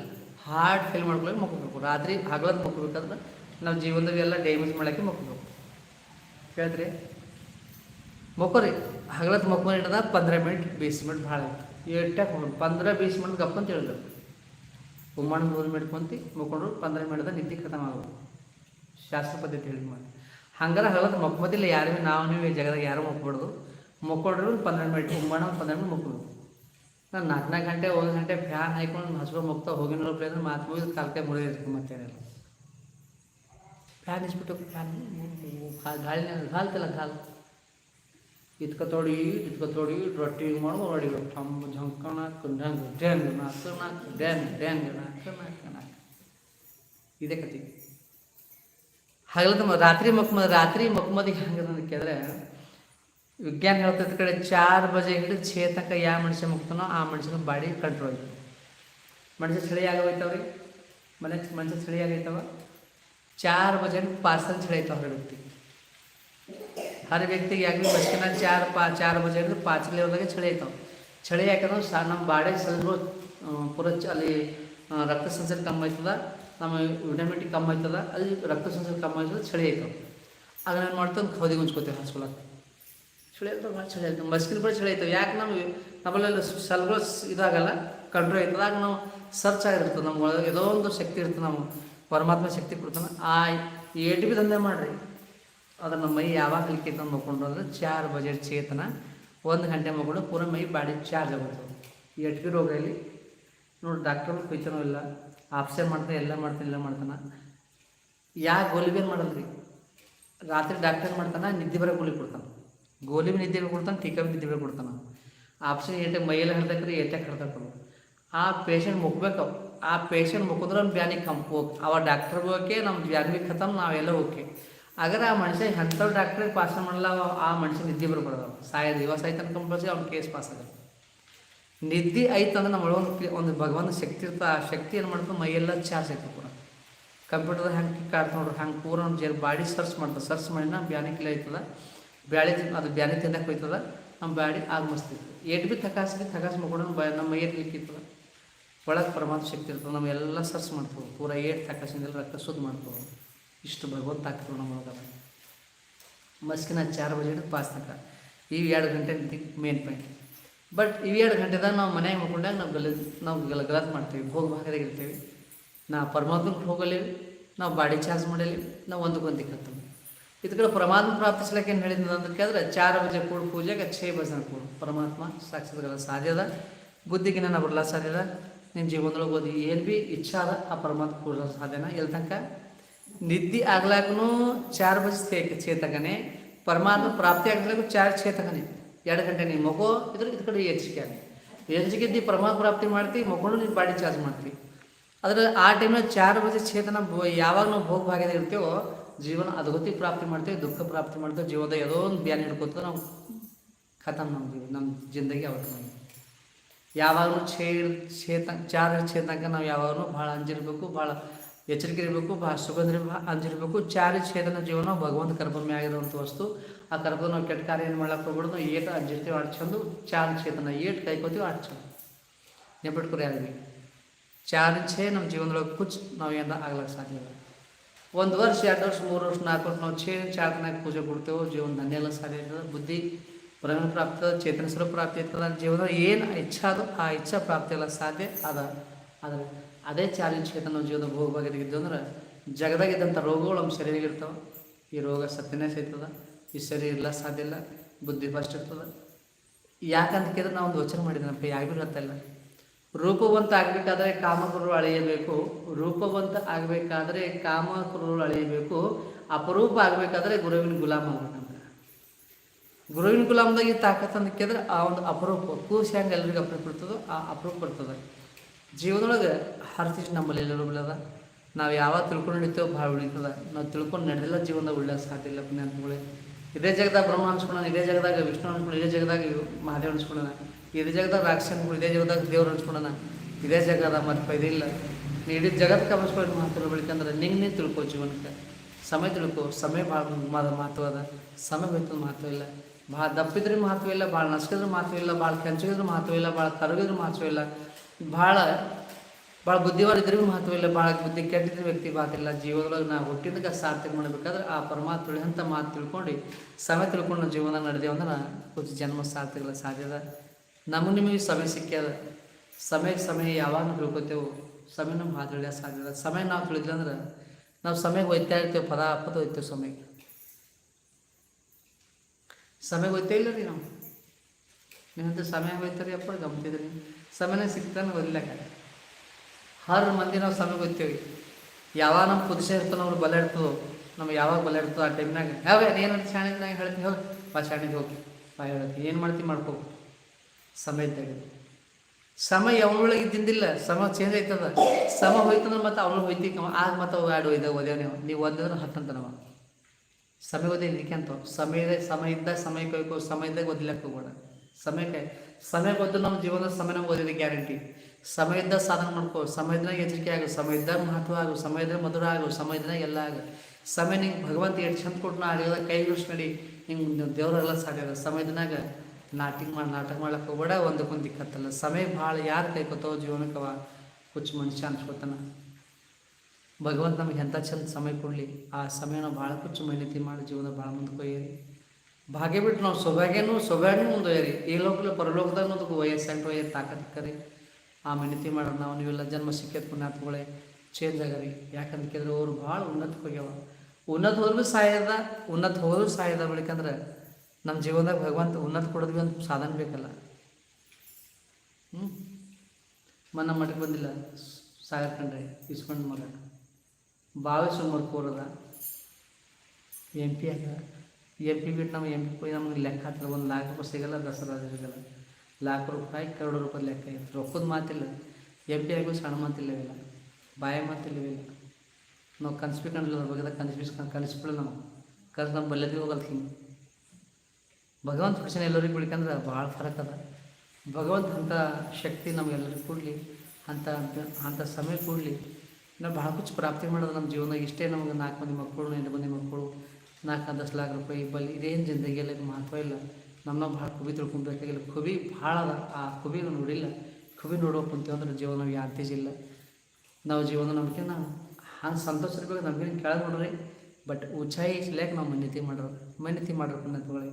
ಹಾರ್ಟ್ ಫೇಲ್ ಮಾಡ್ಕೊಳಕ್ಕೆ ಮಕ್ಕೋಬೇಕು ರಾತ್ರಿ ಹಗಲತ್ತು ಮುಕ್ಬೇಕಂದ್ರೆ ನಾವು ಜೀವನದಾಗ ಎಲ್ಲ ಡ್ಯಾಮೇಜ್ ಮಾಡೋಕ್ಕೆ ಮಕ್ಕೋಬೇಕು ಕೇಳಿದ್ರಿ ಮೊಕ್ಕೋರಿ ಹಗಲತ್ತು ಮೊಕ್ಕೊಂಡು ಹಿಡ್ದ ಪಂದ್ರ ಮಿನಿಟ್ ಬೀಸ್ ಮಿನಿಟ್ ಭಾಳ ಆಯ್ತು ಪಂದ್ರ ಬೀಸ್ ಮಿನಿಟ್ ಗಪ್ಪ ಅಂತ ಹೇಳಿದ್ರು. ಉಮ್ಮಣ್ಣ ಮೂರು ಮಿನಿಟ್ ಕುಂತು ಮಕ್ಕೊಂಡ್ರು ಪಂದ್ರ ಮಿನಿಟ್ದ ನಿದ್ದೆ ಖತಮ್ ಆಗೋದು. ಶಾಸ್ತ್ರ ಪದ್ಧತಿ ಹೇಳಿ ಮಾಡಿ ಹಂಗಾರೆ ಹಗಲತ್ತು ಮೊಕ್ಕೋದಿಲ್ಲ ಯಾರು ನಾವು, ನೀವು ಈ ಜಗದಾಗ ಯಾರು ಮೊಕ್ಕೊಡ್ದು ಮಕ್ಕೊಂಡ್ರು ಪಂದ್ರ ಮಿನಿಟ್ ಉಮ್ಮಣ್ಣ ಪಂದ್ರ ಮಿನಿಟ್ ಮೊಕ್ಕೋದು ನಾನು ನಾಲ್ಕು ನಾಲ್ಕು ಗಂಟೆ ಒಂದು ಗಂಟೆ ಫ್ಯಾನ್ ಹಾಕೊಂಡು ಹಸ್ಕೊಂಡು ಹೋಗಿ ಹೋಗಿನ ಅಂದ್ರೆ ಮಾತು ಮುಗಿದು ಕಾಲ್ಕೆ ಮುರಿದಿರ್ತೀನಿ ಮತ್ತೇನಿಲ್ಲ ಫ್ಯಾನ್ ಇಸ್ಬಿಟ್ಟು ಫ್ಯಾನ್ ಗಾಳಿನ ಗಾಲ್ತಿಲ್ಲ ಗಾಲ್ ಇದ್ಕ ತೊಡಿ ಇದ್ಕ ತೊಡಿ ರೊಟ್ಟಿ ಮಾಡು ರೊಡಿ ಟಮ್ ಝಂಕಣ ಡ್ಯಾಂಗ್ ಡ್ಯಾಂಗ್ ನಾಲ್ಕು ನಾಲ್ಕು ಡ್ಯಾಂಗ್ ಡ್ಯಾಂಗ್ ನಾಲ್ಕು ನಾಲ್ಕು ನಾಲ್ಕು ಇದೇ ಕತೆ ಹಗಲದ ರಾತ್ರಿ ಮಕ್ಮ ರಾತ್ರಿ ಮಕ್ಮದಿಗೆ ಹಂಗದ ಕೇಳಿದ್ರೆ ವಿಜ್ಞಾನ ಹೇಳ್ತದ ಕಡೆ ಚಾರ್ ಬಜೆ ಹಿಡಿದು ಛೇ ತನಕ ಯಾವ ಮನುಷ್ಯ ಮುಗ್ತಾನೋ ಆ ಮನುಷ್ಯನ ಬಾಡಿ ಕಂಟ್ರೋಲ್ ಮನುಷ್ಯ ಚಳಿ ಆಗೋಯ್ತಾವ್ರಿ ಮನೆ ಮನುಷ್ಯ ಚಳಿ ಆಗೈತವ ಚಾರ್ ಬಜೆ ಪಾರ್ಸಲ್ ಚಳಿತಾವ ಹರ ವ್ಯಕ್ತಿ ಹರ ವ್ಯಕ್ತಿಗೆ ಯಾಕೆ ಬಸ್ಕಿನ ಚಾರ್ ಪಾ, ಚಾರ್ ಬಜೆ ಹಿಡಿದು ಪಾಚಲಿ ಹೋದಾಗ ಚಳಿ ಆಯ್ತಾವ ಚಳಿ ಯಾಕಂದ್ರೆ ಸಾ ನಮ್ಮ ಬಾಡಿ ಸಲ್ಲು ಪೂರ ಅಲ್ಲಿ ರಕ್ತ ಸಂಚಾರ ಕಮ್ಮಿ ಆಯ್ತದ, ನಮ್ಮ ವಿಟಮಿನ್ ಟಿ ಕಮ್ಮಿ ಆಯ್ತದ, ಅಲ್ಲಿ ರಕ್ತ ಸಂಚಾರ ಕಮ್ಮಿ ಆಯ್ತದ ಚಳಿ ಆಯ್ತಾವ ಅದನ್ನ ಏನು ಮಾಡ್ತಾನೆ? ಕೌದಿಗೆ ಉಂಚ್ಕೋತೇವೆ ಚಳಿ ಆಯ್ತವ ಭಾಳ ಚಳಿ ಆಯ್ತು. ಬಸ್ಕಿನ ಕೂಡ ಚಳಿ ಆಯ್ತವೆ ಯಾಕೆ ನಮ್ಗೆ ನಮ್ಮಲ್ಲೆಲ್ಲ ಸಲ್ಗಳು ಇದಾಗಲ್ಲ ಕಂಟ್ರೋಲ್ ಆಯ್ತು. ಅದಾಗ ನಾವು ಸರ್ಚ್ ಆಗಿರ್ತದೆ ನಮ್ಮ ಒಳಗೆ. ಏನೋ ಒಂದು ಶಕ್ತಿ ಇರ್ತದೆ ನಾವು ಪರಮಾತ್ಮ ಶಕ್ತಿ ಕೊಡ್ತಾನೆ. ಆ ಏಟ್ ಬಿ ದಂಧೆ ಮಾಡಿರಿ. ಅದನ್ನು ಮೈ ಯಾವಾಗ ಕಲಿಕೈತೆ ಅಂತ ನೋಡ್ಕೊಂಡು ಅಂದರೆ ಚಾರ್ ಬಜೆಟ್ ಚೇತನ ಒಂದು ಗಂಟೆ ಮಗಳು ಪೂರ ಮೈ ಬಾಡಿ ಚಾರ್ಜ್ ಆಗುತ್ತೆ. ಎಟ್ ಬಿ ರೋಗ ಇಲ್ಲಿ ನೋಡಿ, ಡಾಕ್ಟರ್ ಕುಯ್ತಾನೋ ಇಲ್ಲ ಆಪ್ಷನ್ ಮಾಡ್ತಾನೆ, ಎಲ್ಲ ಮಾಡ್ತಾನೆ ಎಲ್ಲ ಮಾಡ್ತಾನೆ. ಯಾ ಗೋಲಿ ಮಾಡಲ್ರಿ? ರಾತ್ರಿ ಡಾಕ್ಟರ್ ಮಾಡ್ತಾನೆ? ನಿದ್ದೆ ಬರೋ ಗೋಲಿ ಕೊಡ್ತಾನೆ. ಗೋಲಿ ಬಿ ನಿದ್ದೆ ಕೊಡ್ತಾನೆ, ಟೀಕಾ ಬರೋ ಕೊಡ್ತಾನೆ. ಆಪ್ಷನ್ ಏಟಾಗಿ ಮೈಯೆಲ್ಲ ಹಿಡ್ದಕ್ರಿ ಏಟಕ್ಕೆ ಹಿಡ್ದಕ್ರು ಆ ಪೇಷಂಟ್ ಮುಗ್ಬೇಕು. ಆ ಪೇಷಂಟ್ ಮುಗಿದ್ರೆ ನಮ್ಮ ಬ್ಯಾನಿ ಕಂಪ್ ಅವ ಡಾಕ್ಟರ್ ಓಕೆ ನಮ್ಮ ಬ್ಯಾನಿ ಬಿ ಖತಮ್, ನಾವೆಲ್ಲ ಓಕೆ ಅಗರ ಆ ಮನುಷ್ಯ ಎಂಥವ್ರು ಡಾಕ್ಟ್ರಿಗೆ ಪಾಸ್ ಮಾಡಲ್ಲ ಆ ಮನುಷ್ಯ ನಿದ್ದೆ ಬರ್ಬಾರ್ದು. ಸಾಯೋದು ದಿವಸ ಆಯ್ತು ಕಂಪಲ್ಸರಿ ಅವ್ನ ಕೇಸ್ ಪಾಸ್ ಆಗ ನಿದ್ದೆ ಐತೆ ಅಂದ್ರೆ ನಮ್ಮ ಒಳಗೊಂದು ಒಂದು ಭಗವಂತ ಶಕ್ತಿ ಇರ್ತದೆ ಆ ಶಕ್ತಿ ಏನು ಮಾಡ್ತು ಮೈಯೆಲ್ಲ ಚಾರ್ಜ್ ಆಯ್ತು ಪೂರ. ಕಂಪ್ಯೂಟರ್ದಾಗ ಹೆಂಗೆ ಕಾಡ್ತು ನೋಡ್ರಿ, ಹಂಗೆ ಪೂರ ನಮ್ಮ ಬಾಡಿ ಸರ್ಚ್ ಮಾಡ್ತದೆ. ಸರ್ಚ್ ಮಾಡಿ ನಮ್ಮ ಬ್ಯಾನಿ ಆಯ್ತದ ಬ್ಯಾಳಿ ಅದು ಬ್ಯಾನೆ ತಿನ್ನಕ್ಕೆ ಹೋಯ್ತದ ನಮ್ಮ ಬಾಡಿ ಆಗ ಮಸ್ತಿತ್ತು ಏಟ್ ಬಿ ತಕಾಸ್ ಬಿ ತಕಾಸ್ ಮಾಡ್ಕೊಂಡು ಬ, ನಮ್ಮ ಲಿಕ್ಕಿರ್ತದ ಒಳಗೆ ಪರಮಾತ್ಮ ಶಕ್ತಿ ಇರ್ತದೆ ನಾವು ಎಲ್ಲ ಮಾಡ್ತೇವೆ ಪೂರ ಏಟ್ ತಕಾಸಿಂದೆಲ್ಲ ರಕ್ತ ಶುದ್ಧ ಮಾಡ್ತವೆ ಇಷ್ಟು ಭಗವಂತ ಆಗ್ತದೆ ನಮ್ಮ ಒಳಗೆ. ಮಸ್ಕಿನ ಚಾರು ಬಜೆ ಹಿಡಿದು ಪಾಸ್ ತನಕ ಇವು ಎರಡು ಗಂಟೆ ಮೇನ್ ಪಾಯಿಂಟ್ ಬಟ್ ಇವು ಎರಡು ಗಂಟೆದಾಗ ನಾವು ಮನೆಯಾಗ ಮಾಡ್ಕೊಂಡಾಗ ನಾವು ಗಲ ನಾವು ಗಲ ಗಲಾತ್ ಮಾಡ್ತೀವಿ. ಭೋಗ ಭಾಗದಾಗ ಇರ್ತೀವಿ. ನಾ ಪರಮಾತ್ಮಕ್ಕೆ ಹೋಗಲಿ ನಾವು ಬಾಡಿ ಚಾರ್ಜ್ ಮಾಡಲಿ ನಾವು ಒಂದಕ್ಕೊಂದು ದಿಕ್ಕತ್ತೀವಿ ಇದು ಕಡೆ ಪರಮಾತ್ಮ ಪ್ರಾಪ್ತಿಸ್ಲಿಕ್ಕೆ ಏನು ಹೇಳಿದ ಅಂತ ಕೇಳಿದ್ರೆ ಚಾರ ಬಜೆ ಕೂಡು ಪೂಜೆಗೆ ಛೇ ಬಜನ ಕೂಡ. ಪರಮಾತ್ಮ ಸಾಕ್ಷಾತ್ಕಾರ ಸಾಧ್ಯದ ಬುದ್ಧಿಗೆ ನಾನು ಬರಲ ಸಾಧ್ಯದ ನಿನ್ನ ಜೀವನದೊಳಗೆ ಓದಿ ಏನು ಭೀ ಇಚ್ಛಾ ಅದ, ಆ ಪರಮಾತ್ಮ ಕೂಡ ಸಾಧ್ಯನ? ಎಲ್ಲಿ ತನಕ? ನಿದ್ದೆ ಆಗ್ಲಾಗೂ ಚಾರ್ ಬಜೆ ಛೇ ಛೇ ತಕನೆ ಪರಮಾತ್ಮ ಪ್ರಾಪ್ತಿ ಆಗ್ಲಾಗೂ ಚಾರ್ ಛೇ ತಕನೆ ಎರಡು ಗಂಟೆ ನೀ ಮಗು, ಇದ್ರ ಇದ್ರ ಕಡೆ ಹೆಚ್ಚಿಗೆ ಆಗಿ ಹೆಚ್ಚಿಗೆ ಇದ್ದು ಪರಮಾತ್ಮ ಪ್ರಾಪ್ತಿ ಮಾಡ್ತೀವಿ ಮಗುನು ನೀನು ಬಾಡಿ ಚಾರ್ಜ್ ಮಾಡ್ತೀವಿ ಅದರ ಆ ಟೈಮ್ನಾಗ ಚಾರ್ ಬಜೆ ಚೇತನ ಯಾವಾಗ ನಾವು ಭೋಗ ಭಾಗ್ಯದ ಇರ್ತೀವೋ ಜೀವನ ಅದ್ಗತಿ ಪ್ರಾಪ್ತಿ ಮಾಡ್ತೇವೆ, ದುಃಖ ಪ್ರಾಪ್ತಿ ಮಾಡ್ತೇವೆ, ಜೀವನದ ಯಾವುದೋ ಒಂದು ಬ್ಯಾನ್ ಹಿಡ್ಕೊತ ನಾವು ಖತಮ್ ನಮ್ಮ ಜೀವ ನಮ್ಮ ಜಿಂದಗಿ ಅವತ್ತು ನಾವು ಯಾವಾಗಲೂ ಛೇ ಛೇತ ಚಾರ್ ಛೇ ತನಕ ನಾವು ಯಾವಾಗಲೂ ಭಾಳ ಅಂಜಿರ್ಬೇಕು, ಭಾಳ ಎಚ್ಚರಿಕೆ ಇರಬೇಕು, ಭಾಳ ಸುಗಂಧ ಅಂಜಿರ್ಬೇಕು. ಚಾರಿ ಛೇದನ ಜೀವನ ಭಗವಂತ ಕರ್ಪಮೆ ಆಗಿರುವಂಥ ವಸ್ತು. ಆ ಕರ್ಪ ನಾವು ಕೆಟ್ಟ ಕಾರ್ಯ ಏನು ಮಾಡ್ಲಕ್ಕೆ ಹೋಗ್ಬಿಡ್ದು ನಾವು ಏಟು ಅಂಜಿರ್ತೀವಿ ಅಷ್ಟು ಚಂದು ಚಾರ್ ಚೇತನ ಏಟು ಕೈಕೋತೀವಿ ಅಷ್ಟು ಚಂದ. ನೆನ್ಪಿಟ್ಕೊರಿ ಯಾರಿಗೆ. ಚಾರ್ ಛೇ ನಮ್ಮ ಜೀವನದೊಳಗೆ ಕುಚ್ ನಾವು ಏನಾರ ಆಗ್ಲಕ್ಕೆ ಸಾಧ್ಯ ಇಲ್ಲ. ಒಂದು ವರ್ಷ, ಎರಡು ವರ್ಷ, ಮೂರು ವರ್ಷ, ನಾಲ್ಕು ವರ್ಷ ನಾವು ಛೇ ಚಾರ್ನಾಗ ಪೂಜೆ ಕೊಡ್ತೇವೆ ಜೀವನ ಧನ್ಯ ಎಲ್ಲ ಸಾಧ್ಯ ಇರ್ತದೆ, ಬುದ್ಧಿ ಬ್ರಹ್ಮ ಪ್ರಾಪ್ತ ಚೇತನ ಸ್ವರೂಪ ಪ್ರಾಪ್ತಿ ಇರ್ತದೆ ಜೀವನ ಏನು ಇಚ್ಛಾ ಅದು ಆ ಇಚ್ಛಾ ಪ್ರಾಪ್ತಿ ಎಲ್ಲ ಸಾಧ್ಯ ಅದ. ಆದರೆ ಅದೇ ಚಾಲೆಂಜ್ ಚೇತನ ನಾವು ಜೀವನದ ಭೋಗವಾಗಿದ್ದು ಅಂದ್ರೆ ಜಗದಾಗಿದ್ದಂಥ ರೋಗಗಳು ನಮ್ಮ ಶರೀರಿಗೆ ಇರ್ತಾವೆ. ಈ ರೋಗ ಸತ್ಯನೇ ಸೈತದ ಈ ಶರೀರ ಇಲ್ಲ, ಸಾಧ್ಯ ಇಲ್ಲ, ಬುದ್ಧಿ ಫಸ್ಟ್ ಇರ್ತದೆ. ಯಾಕಂತ ಕೇಳಿದ್ರೆ ನಾವು ಒಂದು ಯೋಚನೆ ಮಾಡಿದ್ದೀನಪ್ಪ ಯಾರಿಗೂ ಗೊತ್ತಿಲ್ಲ ರೂಪವಂತ ಆಗಬೇಕಾದ್ರೆ ಕಾಮಕರು ಅಳೆಯಬೇಕು, ರೂಪವಂತ ಆಗಬೇಕಾದ್ರೆ ಕಾಮಕರು ಅಳೆಯಬೇಕು, ಅಪರೂಪ ಆಗಬೇಕಾದ್ರೆ ಗುರುವಿನ ಗುಲಾಮ ಆಗ್ಬೇಕಂತ. ಗುರುವಿನ ಗುಲಾಮದಾಗ ಈ ತಾಕತ್ ಅಂತ ಕೇಳಿದ್ರೆ ಆ ಒಂದು ಅಪರೂಪ ಕೂಸಿ ಹೆಂಗೆ ಎಲ್ರಿಗೂ ಅಪರೂಪ ಬರ್ತದೋ ಆ ಅಪರೂಪ ಬರ್ತದೆ ಜೀವನದೊಳಗೆ ಹರ್ತಿಸ್ ನಮ್ಮಲ್ಲಿ ಎಲ್ಲರೂ ಬಿಡದ ನಾವು ಯಾವಾಗ ತಿಳ್ಕೊಂಡು ನಡೀತೇವೆ ಭಾಳ ಉಳಿತದ ನಾವು ತಿಳ್ಕೊಂಡು ನಡೆದಿಲ್ಲ ಜೀವನದಾಗ ಒಳ್ಳೆ ಸಾಧ್ಯ ಇಲ್ಲ ಇದೇ ಜಾಗದಾಗ ಬ್ರಹ್ಮ ಅನ್ಸ್ಕೊಳ್ಳೋಣ ಇದೇ ಜಾಗದಾಗ ವಿಷ್ಣು ಅನ್ಸ್ಕೊಂಡು ಇದೇ ಜಾಗದಾಗ ಮಹಾದೇವ್ ಅನ್ಸ್ಕೊಳ್ಳೋಣ ಇದೇ ಜಾಗದಾಗ ರಾಕ್ಷಸನ್ಗಳು ಇದೇ ಜಾಗದಾಗ ದೇವ್ರು ಅನ್ಸ್ಕೊಳ್ಳೋಣ ಇದೇ ಜಗದ ಮತ್ತೆ ಇದಿಲ್ಲ. ಇಡೀ ಜಗತ್ತಕ್ಕೆ ಅನ್ಸ್ಕೊಳ್ಳಿ ಮಾತು ಬೆಳಿಕಂದ್ರೆ ನಿಂಗೆ ನೀನು ತಿಳ್ಕೊ ಜೀವನಕ್ಕೆ. ಸಮಯ ತಿಳ್ಕೊ, ಸಮಯ ಭಾಳ ಮಹತ್ವ ಅದ. ಸಮಯ ಹೋಯ್ತದ ಮಹತ್ವ ಇಲ್ಲ. ಭಾಳ ದಪ್ಪಿದ್ರೆ ಮಹತ್ವ ಇಲ್ಲ ಭಾಳ ನಸ್ಕಿದ್ರೆ ಮಹತ್ವ ಇಲ್ಲ ಭಾಳ ಕೆಂಚಗಿದ್ರೆ ಮಹತ್ವ ಇಲ್ಲ ಭಾಳ ಕರಗಿದ್ರೆ ಮಹತ್ವ ಇಲ್ಲ. ಭಾಳ ಭಾಳ ಬುದ್ಧಿವಾರ ಇದ್ರೆ ಮಹತ್ವ ಇಲ್ಲ ಭಾಳ ಬುದ್ಧಿ ಕೆಟ್ಟಿದ್ರೆ ವ್ಯಕ್ತಿ ಮಾತಿಲ್ಲ ಜೀವನದೊಳಗೆ ನಾವು ಹುಟ್ಟಿದಾಗ ಸಾರ್ಥಕ ಮಾಡಬೇಕಾದ್ರೆ ಆ ಪರಮಾತ್ಮ ಅಂತ ಮಾತು ತಿಳ್ಕೊಂಡು, ಸಮಯ ತಿಳ್ಕೊಂಡು ಜೀವನ ನಡೆದೇವಂದ್ರೆ ಜನ್ಮ ಸಾರ್ಥಕ ಸಾಧ್ಯದ ನಮಗೆ ನಿಮಗೆ ಸಮಯ ಸಿಕ್ಕ್ಯದ. ಸಮಯ ಸಮಯ ಯಾವಾಗ ತಿಳ್ಕೊತೇವೆ, ಸಮಯ ನಮ್ಗೆ ಹಾದು ಸಾಧ್ಯ ಸಮಯ ನಾವು ತಿಳಿದ್ಲಂದ್ರೆ ನಾವು ಸಮಯಕ್ಕೆ ಒಯ್ತಾ ಇರ್ತೇವೆ, ಪದ ಪದ ಒಯ್ತೇವೆ ಸಮಯಕ್ಕೆ. ಸಮಯ ಒಯ್ತಾ ಇಲ್ಲ ರೀ ನಾವು. ನಿಮ್ಮಂತ ಸಮಯ ಒಯ್ತಾರೆ ಅಪ್ಪ ಗಮ್ತಿದ್ರಿ ಸಮಯನೇ ಸಿಗ್ತಾನೆ ಓದ್ಲಿಕ್ಕ ಹರ್ ಮಂದಿ ನಾವು ಸಮಯ ಒಯ್ತೇವೆ. ಯಾವಾಗ ನಮ್ಮ ಪುರುಷ ಇರ್ತದೆ ಅವ್ರು ಬಲ ಇರ್ತದೋ ನಮ್ಗೆ ಯಾವಾಗ ಬಲ ಇಡ್ತದೋ ಆ ಟೈಮ್ನಾಗ ಯಾವ ಏನಂತ ನಾ ಹೇಳ್ತೀನಿ ಹೋಗಿ ಬಾ ಶಾಣಿದ್ ಹೋಗಿ. ಬಾ ಹೇಳ್ತೀನಿ ಏನು ಮಾಡ್ತೀನಿ ಮಾಡ್ಕೋ. ಸಮಯದಾಗ ಸಮಯ ಅವನೊಳಗೆ ಇದ್ದಿಂದಿಲ್ಲ ಸಮ ಚೇಂಜ್ ಆಯ್ತದ. ಸಮ ಹೋಯ್ತಂದ್ರೆ ಮತ್ತೆ ಅವಳು ಹೋಯ್ತಿ ಆಗ ಮತ್ತೆ ಅವು ಎರಡು ಒಯ್ದ ಓದ್ಯಾವ ನೀವು. ನೀವು ಓದಿದ್ರೆ ಹತ್ತಂತ ನಾವು ಸಮಯ ಓದಿ ಇದಕ್ಕೆ ಅಂತ ಸಮಯದ ಸಮಯ ಇದ್ದಾಗ ಸಮಯ ಕೊಯ್ಕೋ ಸಮಯದಾಗ ಓದಿಲಕ್ಕೆ ಹೋಗೋಣ ಸಮಯಕ್ಕೆ ಸಮಯ ಗೊತ್ತು ನಮ್ಮ ಜೀವನದ ಸಮಯ ನಮ್ಗೆ ಓದಿದ ಗ್ಯಾರಂಟಿ. ಸಮಯದ ಸಾಧನೆ ಮಾಡ್ಕೋ. ಸಮಯದಾಗ ಎಚ್ಚರಿಕೆ ಆಗು. ಸಮಯದ ಮಹತ್ವ ಆಗು. ಸಮಯದ ಮಧುರ ಆಗು. ಸಮಯದಾಗ ಎಲ್ಲ ಆಗು. ಸಮಯ ನಿಂಗೆ ಭಗವಂತ ಎಷ್ಟು ಚಂದ ಕೊಟ್ಟು ನಾ ಅಡಿಯೋದ ಕೈ ನಡಿ. ನಿಂಗೆ ದೇವರೆಲ್ಲ ಸಾಕಾಗ ಸಮಯದನಾಗ ನಾಟಿಂಗ್ ಮಾಡಿ, ನಾಟಕ ಮಾಡ್ಲಕ್ಕೆ ಒಂದು ಒಂದಕ್ಕೊಂದು ದಿಕ್ಕತ್ತಲ್ಲ ಸಮಯ ಭಾಳ ಯಾರು ಕೈಕೋತಾವ ಜೀವನಕ್ಕವ ಹುಚ್ಚು ಮನುಷ್ಯ ಅನ್ಸ್ಕೊತಾನ. ಭಗವಂತ ನಮ್ಗೆ ಎಂಥ ಚಂದ ಸಮಯ ಕೊಡಲಿ. ಆ ಸಮಯನ ಭಾಳ ಕುಚ್ಚು ಮೈನತಿ ಮಾಡಿ ಜೀವನ ಭಾಳ ಮುಂದಕ್ಕೆ ಒಯ್ಯರಿ. ಭಾಗ್ಯ ಬಿಟ್ಟು ನಾವು ಸೊಬಾಗೇನು ಮುಂದೆ ಒಯ್ಯರಿ ಈ ಲೋಕಲ ಪರಲೋಕದಾಗ ಅದಕ್ಕೆ ವಯಸ್ಸಂಟು ಒಯ್ಯ ತಾಕತ್ಕರಿ ಆ ಮೈನತಿ ಮಾಡೋದು ನಾವು, ನೀವೆಲ್ಲ ಜನ್ಮ ಸಿಕ್ಕೇತ್ ಪುಣ್ಯಾತ್ಮಗಳೇ ಚೇಂಜ್ ಆಗರಿ. ಯಾಕಂತ ಕೇಳಿದ್ರೆ ಅವರು ಭಾಳ ಉನ್ನತಕ್ಕೆ ಹೋಗ್ಯಾವ. ಉನ್ನತ ಹೋದ್ರೂ ಸಾಯದ, ಉನ್ನತ ಹೋದ್ರೂ ಸಾಯದ ಬಳಿಕಂದ್ರೆ ನಮ್ಮ ಜೀವನದಾಗ ಭಗವಂತ ಉನ್ನತ ಕೊಡೋದ್ವಿ ಒಂದು ಸಾಧನ ಬೇಕಲ್ಲ. ಹ್ಞೂ ಮನ್ನ ಮಠಕ್ಕೆ ಬಂದಿಲ್ಲ. ಸಾಗರ್ ಕಂಡ್ರೆ ಇಸ್ಕೊಂಡು ಮಗ ಬಾವಿ ಸುಮಾರು ಕೋರದ. ಎಂ ಪಿ ಆಗ ಎಂ ಪಿ ಬಿಟ್ಟು ನಮ್ಮ ಎಂ ಪಿ ನಮ್ಗೆ ಲೆಕ್ಕ ಹಾಕಿದ್ರೆ ಒಂದು ಲಾಖ ರೂಪಾಯಿ ಸಿಗಲ್ಲ, ದಸರಾ ಸಿಗಲ್ಲ. ಲಾಖ ರೂಪಾಯಿ, ಕರೋಡು ರೂಪಾಯಿ ಲೆಕ್ಕ ಇತ್ತು. ರೊಕ್ಕದ ಮಾತಿಲ್ಲ. ಎಂ ಪಿ ಆಗಿ ಸಣ್ಣ ಮಾತಿಲ್ಲ ಇವೆಲ್ಲ. ಬಾಯ ಮಾತಿಲ್ಲ ನಾವು ಕನ್ಸ್ಬೇಕಂದ್ರೆ ಅದ್ರ ಬಗ್ಗೆ ಬಿಸ್ಕೊಂಡು ಕಲಿಸ್ಬಿಡಲ್ಲ ನಾವು ಕಲ್ಸ್ ನಮ್ಮ ಬಲ್ಯದಿ ಹೋಗಲ್ಲ ಹಿಂಗೆ. ಭಗವಂತ ಕೃಷ್ಣ ಎಲ್ಲರಿಗೂ ಬಿಡ್ಕಂದ್ರೆ ಭಾಳ ಫರಕ್ ಅದ. ಭಗವಂತ ಅಂಥ ಶಕ್ತಿ ನಮಗೆಲ್ಲರಿಗೂ ಕೊಡಲಿ ಅಂತ, ಅಂಥ ಸಮಯ ಕೊಡಲಿ. ನಾವು ಭಾಳ ಕುಚ್ಚು ಪ್ರಾಪ್ತಿ ಮಾಡೋದು ನಮ್ಮ ಜೀವನದಾಗ ಇಷ್ಟೇ ನಮಗೆ. ನಾಲ್ಕು ಮಂದಿ ಮಕ್ಕಳು, ಎಂಟು ಮಂದಿ ಮಕ್ಕಳು, ನಾಲ್ಕು ದಸ್ ಲಾಖ ರೂಪಾಯಿ ಬಲ್ಲಿ ಇದೇನು ಜಿಂದಗಿ ಎಲ್ಲ ಮಹತ್ವ ಇಲ್ಲ. ನಮ್ಮ ಭಾಳ ಖುಬಿ ತಿಳ್ಕೊಬೇಕಾಗಿಲ್ಲ ಖುಬಿ ಭಾಳ ಅದ. ಆ ಖುಬಿ ನೋಡಿಲ್ಲ. ಖುಬಿ ನೋಡೋಕೆ ಕುಂತೀವಿ ಅಂದ್ರೆ ಜೀವನ ಯಾಂತೇಜ್ ಇಲ್ಲ. ನಾವು ಜೀವನ ನಮಗೆ ನಾವು ಹಂಗೆ ಸಂತೋಷ ಇರ್ಬೇಕು, ನಮಗೇನು ಕೆಳಗೆ ನೋಡ್ರಿ. ಬಟ್ ಉಚಾಯಿ ಇಸ್ಲಾಕ ನಾವು ಮನ್ಯತಿ ಮಾಡ್ರು ಮನ್ಯತಿ ಮಾಡ್ರು ಪುಣ್ಯತ್ವಗಳೇ